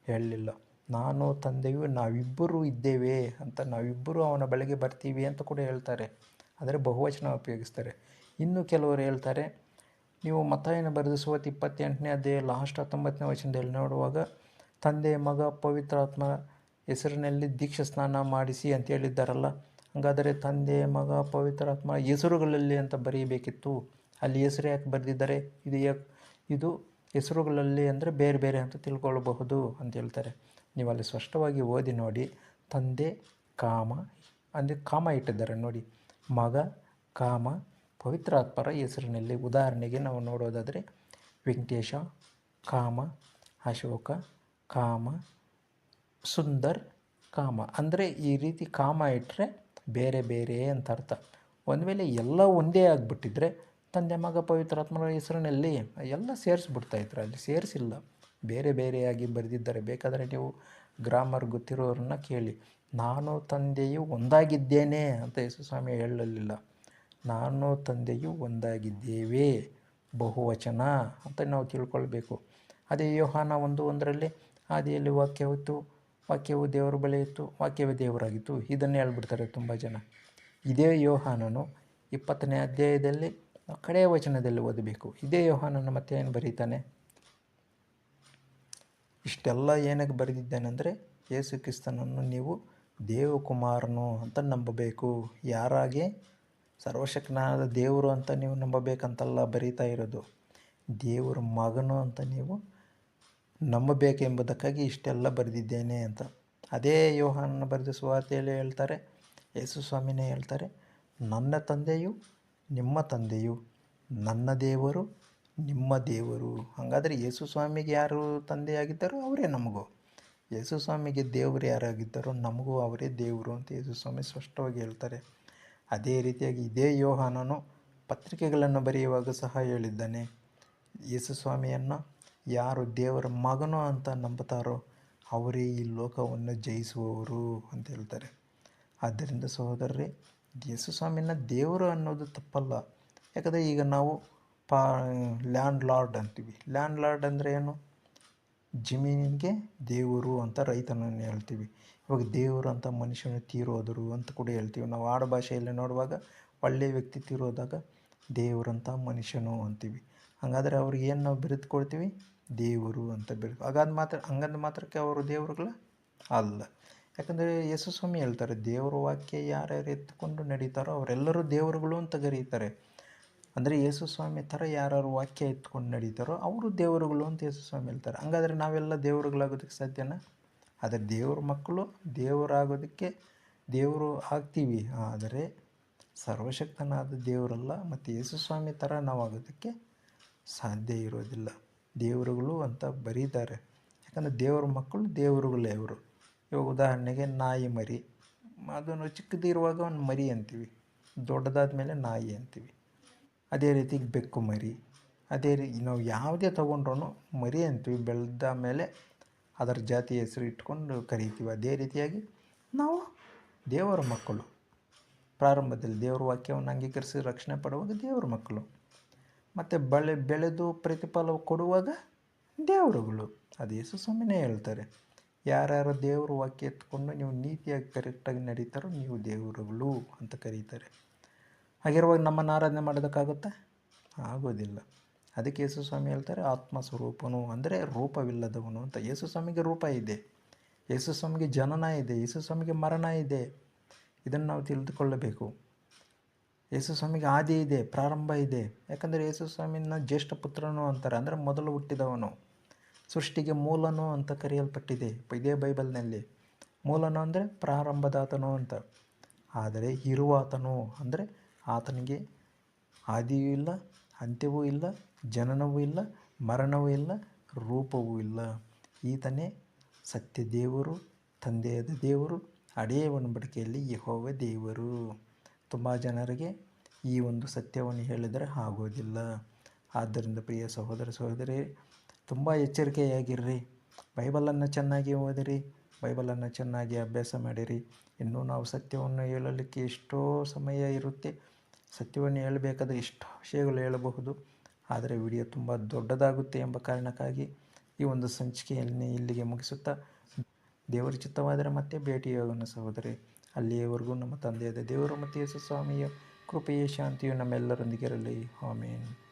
ಹೇಳಲಿಲ್ಲ. ನಾನು ತಂದೆಯು ನಾವಿಬ್ಬರೂ ಇದ್ದೇವೆ ಅಂತ ನಾವಿಬ್ಬರೂ ಅವನ ಬಳಿಗೆ ಬರ್ತೀವಿ ಅಂತ ಕೂಡ ಹೇಳ್ತಾರೆ. ಆದರೆ ಬಹುವಚನ ಉಪಯೋಗಿಸ್ತಾರೆ. ಇನ್ನು ಕೆಲವರು ಹೇಳ್ತಾರೆ, ನೀವು ಮತಾಯನ ಬರೆದ ಸುವತ್ತು ಇಪ್ಪತ್ತೆಂಟನೇ ಅಧ್ಯಾಯ ಲಾಸ್ಟ್ ಹತ್ತೊಂಬತ್ತನೇ ವಚನದಲ್ಲಿ ನೋಡುವಾಗ, ತಂದೆ ಮಗ ಪವಿತ್ರಾತ್ಮ ಹೆಸರಿನಲ್ಲಿ ದೀಕ್ಷೆ ಸ್ನಾನ ಮಾಡಿಸಿ ಅಂತ ಹೇಳಿದ್ದಾರಲ್ಲ. ಹಾಗಾದರೆ ತಂದೆ, ಮಗ, ಪವಿತ್ರಾತ್ಮ ಹೆಸರುಗಳಲ್ಲಿ ಅಂತ ಬರೆಯಬೇಕಿತ್ತು ಅಲ್ಲಿ ಹೆಸರು ಯಾಕೆ ಬರೆದಿದ್ದಾರೆ? ಇದು ಯಾಕೆ? ಇದು ಹೆಸರುಗಳಲ್ಲಿ ಅಂದರೆ ಬೇರೆ ಬೇರೆ ಅಂತ ತಿಳ್ಕೊಳ್ಬಹುದು ಅಂತ ಹೇಳ್ತಾರೆ. ನೀವು ಅಲ್ಲಿ ಸ್ಪಷ್ಟವಾಗಿ ಓದಿ ನೋಡಿ. ತಂದೆ, ಕಾಮ, ಅಂದರೆ ಕಾಮ ಇಟ್ಟಿದ್ದಾರೆ ನೋಡಿ. ಮಗ, ಕಾಮ, ಪವಿತ್ರಾತ್ಮರ ಹೆಸರಿನಲ್ಲಿ ಉದಾಹರಣೆಗೆ ನಾವು ನೋಡೋದಾದರೆ ವೆಂಕಟೇಶ, ಕಾಮ, ಅಶೋಕ, ಕಾಮ ಸುಂದರ್ ಕಾಮ. ಅಂದರೆ ಈ ರೀತಿ ಕಾಮ ಇಟ್ಟರೆ ಬೇರೆ ಬೇರೆ ಅಂತ ಅರ್ಥ. ಒಂದು ವೇಳೆ ಎಲ್ಲ ಒಂದೇ ಆಗಿಬಿಟ್ಟಿದ್ರೆ ತಂದೆ, ಮಗ ಪವಿತ್ರಾತ್ಮರ ಹೆಸರಿನಲ್ಲಿ ಎಲ್ಲ ಸೇರಿಸ್ಬಿಡ್ತಾಯಿದ್ರು ಅಲ್ಲಿ ಸೇರಿಸಿಲ್ಲ. ಬೇರೆ ಬೇರೆಯಾಗಿ ಬರೆದಿದ್ದಾರೆ. ಬೇಕಾದರೆ ನೀವು ಗ್ರಾಮರ್ ಗೊತ್ತಿರೋರನ್ನ ಕೇಳಿ. ನಾನು ತಂದೆಯು ಒಂದಾಗಿದ್ದೇನೆ ಅಂತ ಯೇಸು ಸ್ವಾಮಿ ಹೇಳಲಿಲ್ಲ. ನಾನು ತಂದೆಯು ಒಂದಾಗಿದ್ದೇವೆ, ಬಹುವಚನ ಅಂತ ನಾವು ತಿಳ್ಕೊಳ್ಬೇಕು. ಅದೇ ಯೋಹಾನ ಒಂದು ಒಂದರಲ್ಲಿ ಆದಿಯಲ್ಲಿ ವಾಕ್ಯವಿತ್ತು ವಾಕ್ಯವು ದೇವರ ಬಳಿ ಇತ್ತು, ವಾಕ್ಯವೇ ದೇವರಾಗಿತ್ತು. ಇದನ್ನು ಹೇಳ್ಬಿಡ್ತಾರೆ ತುಂಬ ಜನ. ಇದೇ ಯೋಹಾನನು ಇಪ್ಪತ್ತನೇ ಅಧ್ಯಾಯದಲ್ಲಿ ಕಡೆಯ ವಚನದಲ್ಲಿ ಓದಬೇಕು. ಇದೇ ಯೋಹಾನನು ಮತ್ತೆ ಏನು ಬರೀತಾನೆ? ಇಷ್ಟೆಲ್ಲ ಏನಕ್ಕೆ ಬರೆದಿದ್ದೇನೆಂದರೆ, ಯೇಸು ಕ್ರಿಸ್ತನನ್ನು ನೀವು ದೇವಕುಮಾರನು ಅಂತ ನಂಬಬೇಕು. ಯಾರಾಗೆ? ಸರ್ವಶಕ್ತನಾದ ದೇವರು ಅಂತ ನೀವು ನಂಬಬೇಕಂತಲ್ಲ ಬರೀತಾ ಇರೋದು. ದೇವರ ಮಗನು ಅಂತ ನೀವು ನಂಬಬೇಕೆಂಬುದಕ್ಕಾಗಿ ಇಷ್ಟೆಲ್ಲ ಬರೆದಿದ್ದೇನೆ ಅಂತ. ಅದೇ ಯೋಹಾನನ ಬರೆದ ಸುವಾರ್ತೆಯಲ್ಲಿ ಹೇಳ್ತಾರೆ, ಯೇಸು ಸ್ವಾಮಿನೇ ಹೇಳ್ತಾರೆ, ನನ್ನ ತಂದೆಯು ನಿಮ್ಮ ತಂದೆಯು, ನನ್ನ ದೇವರು ನಿಮ್ಮ ದೇವರು. ಹಾಗಾದರೆ ಯೇಸು ಸ್ವಾಮಿಗೆ ಯಾರು ತಂದೆಯಾಗಿದ್ದಾರೋ? ಅವರೇ ನಮಗೂ. ಯೇಸು ಸ್ವಾಮಿಗೆ ದೇವರು ಯಾರಾಗಿದ್ದಾರೋ? ನಮಗೂ ಅವರೇ ದೇವರು ಅಂತ ಯೇಸು ಸ್ವಾಮಿ ಸ್ಪಷ್ಟವಾಗಿ ಹೇಳ್ತಾರೆ. ಅದೇ ರೀತಿಯಾಗಿ ಇದೇ ಯೋಹಾನನು ಪತ್ರಿಕೆಗಳನ್ನು ಬರೆಯುವಾಗ ಸಹ ಹೇಳಿದ್ದಾನೆ. ಯೇಸು ಸ್ವಾಮಿಯನ್ನು ಯಾರು ದೇವರ ಮಗನು ಅಂತ ನಂಬುತ್ತಾರೋ ಅವರೇ ಈ ಲೋಕವನ್ನು ಜಯಿಸುವವರು ಅಂತ ಹೇಳ್ತಾರೆ. ಆದ್ದರಿಂದ ಸಹೋದರರೇ, ಯೇಸು ಸ್ವಾಮಿನ ದೇವರು ಅನ್ನೋದು ತಪ್ಪಲ್ಲ. ಯಾಕಂದರೆ ಈಗ ನಾವು ಪಾ ಲ್ಯಾಂಡ್ ಲಾರ್ಡ್ ಅಂತೀವಿ. ಲ್ಯಾಂಡ್ ಲಾರ್ಡ್ ಅಂದರೆ ಏನು? ಜಮೀನಿಗೆ ದೇವರು ಅಂತ ರೈತನನ್ನು ಹೇಳ್ತೀವಿ. ಇವಾಗ ದೇವರು ಅಂತ ಮನುಷ್ಯನ ತೀರೋದರು ಅಂತ ಕೂಡ ಹೇಳ್ತೀವಿ. ನಾವು ಆಡು ಭಾಷೆಯಲ್ಲಿ ನೋಡುವಾಗ ಒಳ್ಳೆಯ ವ್ಯಕ್ತಿ ತೀರೋದಾಗ ದೇವರಂತ ಮನುಷ್ಯನು ಅಂತೀವಿ. ಹಾಗಾದರೆ ಅವ್ರಿಗೆ ಏನು ನಾವು ಬಿರುದು ಕೊಡ್ತೀವಿ ದೇವರು ಅಂತ ಬಿರುದು ಹಾಗಾದ ಮಾತ್ರ, ಹಂಗಂದ ಮಾತ್ರಕ್ಕೆ ಅವರು ದೇವರುಗಳ ಅಲ್ಲ. ಯಾಕಂದರೆ ಯೇಸು ಸ್ವಾಮಿ ಹೇಳ್ತಾರೆ, ದೇವರ ವಾಕ್ಯ ಯಾರ್ಯಾರು ಎತ್ಕೊಂಡು ನಡೀತಾರೋ ಅವರೆಲ್ಲರೂ ದೇವರುಗಳು ಅಂತ ಕರೀತಾರೆ. ಅಂದರೆ ಯೇಸು ಸ್ವಾಮಿ ಥರ ಯಾರು ವಾಕ್ಯ ಎತ್ಕೊಂಡು ನಡೀತಾರೋ ಅವರು ದೇವರುಗಳು ಅಂತ ಯೇಸು ಸ್ವಾಮಿ ಹೇಳ್ತಾರೆ. ಹಂಗಾದ್ರೆ ನಾವೆಲ್ಲ ದೇವರುಗಳಾಗೋದಕ್ಕೆ ಸಾಧ್ಯನಾ? ಆದರೆ ದೇವ್ರ ಮಕ್ಕಳು ದೇವರಾಗೋದಕ್ಕೆ ದೇವರು ಆಗ್ತೀವಿ. ಆದರೆ ಸರ್ವಶಕ್ತನಾದ ದೇವರಲ್ಲ, ಮತ್ತು ಯೇಸು ಸ್ವಾಮಿ ಥರ ನಾವು ಆಗೋದಕ್ಕೆ ಸಾಧ್ಯ ಇರೋದಿಲ್ಲ. ದೇವರುಗಳು ಅಂತ ಬರೀತಾರೆ. ಯಾಕಂದರೆ ದೇವ್ರ ಮಕ್ಕಳು ದೇವರುಗಳೇ ಅವರು ಇವಾಗ ಉದಾಹರಣೆಗೆ ನಾಯಿ ಮರಿ. ಅದನ್ನು ಚಿಕ್ಕದಿರುವಾಗ ಒಂದು ಮರಿ ಅಂತೀವಿ. ದೊಡ್ಡದಾದ ಮೇಲೆ ನಾಯಿ ಅಂತೀವಿ. ಅದೇ ರೀತಿ ಬೆಕ್ಕು ಮರಿ. ಅದೇ ರೀತಿ ನಾವು ಯಾವುದೇ ತೊಗೊಂಡ್ರೂ ಮರಿ ಅಂತೀವಿ. ಬೆಳೆದ ಮೇಲೆ ಅದರ ಜಾತಿ ಹೆಸರು ಇಟ್ಕೊಂಡು ಕರಿತೀವಿ. ಅದೇ ರೀತಿಯಾಗಿ ನಾವು ದೇವರ ಮಕ್ಕಳು. ಪ್ರಾರಂಭದಲ್ಲಿ ದೇವರ ವಾಕ್ಯವನ್ನು ಅಂಗೀಕರಿಸಿ ರಕ್ಷಣೆ ಪಡುವಾಗ ದೇವರ ಮಕ್ಕಳು. ಮತ್ತು ಬಳೆ, ಬೆಳೆದು ಪ್ರತಿಫಲ ಕೊಡುವಾಗ ದೇವರುಗಳು. ಅದು ಯೇಸು ಸ್ವಾಮಿನೇ ಹೇಳ್ತಾರೆ. ಯಾರ್ಯಾರು ದೇವರು ವಾಕ್ಯ ಎತ್ಕೊಂಡು ನೀವು ನೀತಿಯಾಗಿ ಕರೆಕ್ಟಾಗಿ ನಡೀತಾರೋ ನೀವು ದೇವರುಗಳು ಅಂತ ಕರೀತಾರೆ. ಹಾಗಿರುವಾಗ ನಮ್ಮನ್ನು ಆರಾಧನೆ ಮಾಡೋದಕ್ಕಾಗುತ್ತಾ? ಆಗೋದಿಲ್ಲ. ಅದಕ್ಕೆ ಯೇಸು ಸ್ವಾಮಿ ಹೇಳ್ತಾರೆ ಆತ್ಮ ಸ್ವರೂಪನು ಅಂದರೆ ರೂಪವಿಲ್ಲದವನು ಅಂತ. ಯೇಸು ಸ್ವಾಮಿಗೆ ರೂಪ ಇದೆ. ಯೇಸು ಸ್ವಾಮಿಗೆ ಜನನ ಇದೆ. ಯೇಸು ಸ್ವಾಮಿಗೆ ಮರಣ ಇದೆ. ಇದನ್ನು ನಾವು ತಿಳಿದುಕೊಳ್ಳಬೇಕು. ಯೇಸು ಸ್ವಾಮಿಗೆ ಆದಿ ಇದೆ, ಪ್ರಾರಂಭ ಇದೆ. ಯಾಕಂದರೆ ಯೇಸು ಸ್ವಾಮಿನ ಜ್ಯೇಷ್ಠ ಪುತ್ರನು ಅಂತಾರೆ, ಅಂದರೆ ಮೊದಲು ಹುಟ್ಟಿದವನು. ಸೃಷ್ಟಿಗೆ ಮೂಲನು ಅಂತ ಕರೆಯಲ್ಪಟ್ಟಿದೆ ಇದೇ ಬೈಬಲ್ನಲ್ಲಿ. ಮೂಲನು ಅಂದರೆ ಪ್ರಾರಂಭದಾತನು ಅಂತ. ಆದರೆ ಇರುವಾತನು ಅಂದರೆ ಆತನಿಗೆ ಆದಿಯೂ ಇಲ್ಲ, ಅಂತ್ಯವೂ ಇಲ್ಲ, ಜನನವೂ ಇಲ್ಲ, ಮರಣವೂ ಇಲ್ಲ, ರೂಪವೂ ಇಲ್ಲ. ಈತನೇ ಸತ್ಯ ದೇವರು ತಂದೆಯಾದ ದೇವರು ಅಡೆಯ ಒಣಬಡಿಕೆಯಲ್ಲಿ ಯಹೋವ ದೇವರು. ತುಂಬ ಜನರಿಗೆ ಈ ಒಂದು ಸತ್ಯವನ್ನು ಹೇಳಿದರೆ ಆಗೋದಿಲ್ಲ. ಆದ್ದರಿಂದ ಪ್ರಿಯ ಸಹೋದರ ಸಹೋದರಿ, ತುಂಬ ಎಚ್ಚರಿಕೆಯಾಗಿರ್ರಿ. ಬೈಬಲನ್ನು ಚೆನ್ನಾಗಿ ಓದಿರಿ, ಬೈಬಲನ್ನು ಚೆನ್ನಾಗಿ ಅಭ್ಯಾಸ ಮಾಡಿರಿ. ಇನ್ನೂ ನಾವು ಸತ್ಯವನ್ನು ಹೇಳಲಿಕ್ಕೆ ಎಷ್ಟೋ ಸಮಯ ಇರುತ್ತೆ. ಸತ್ಯವನ್ನು ಹೇಳಬೇಕಾದ್ರೆ ಎಷ್ಟೋ ವಿಷಯಗಳು ಹೇಳಬಹುದು. ಆದರೆ ವಿಡಿಯೋ ತುಂಬ ದೊಡ್ಡದಾಗುತ್ತೆ ಎಂಬ ಕಾರಣಕ್ಕಾಗಿ ಈ ಒಂದು ಸಂಚಿಕೆಯಲ್ಲಿ ಇಲ್ಲಿಗೆ ಮುಗಿಸುತ್ತಾ ದೇವರ ಚಿತ್ತವಾದರೆ ಮತ್ತೆ ಭೇಟಿಯಾಗೋಣ ಸಹೋದರಿ. ಅಲ್ಲಿಯವರೆಗೂ ನಮ್ಮ ತಂದೆಯಾದ ದೇವರು ಮತ್ತು ಯೇಸು ಸ್ವಾಮಿಯ ಕೃಪೆಯ ಶಾಂತಿಯು ನಮ್ಮೆಲ್ಲರೊಂದಿಗೆ ಇರಲಿ ಆಮೇನ್.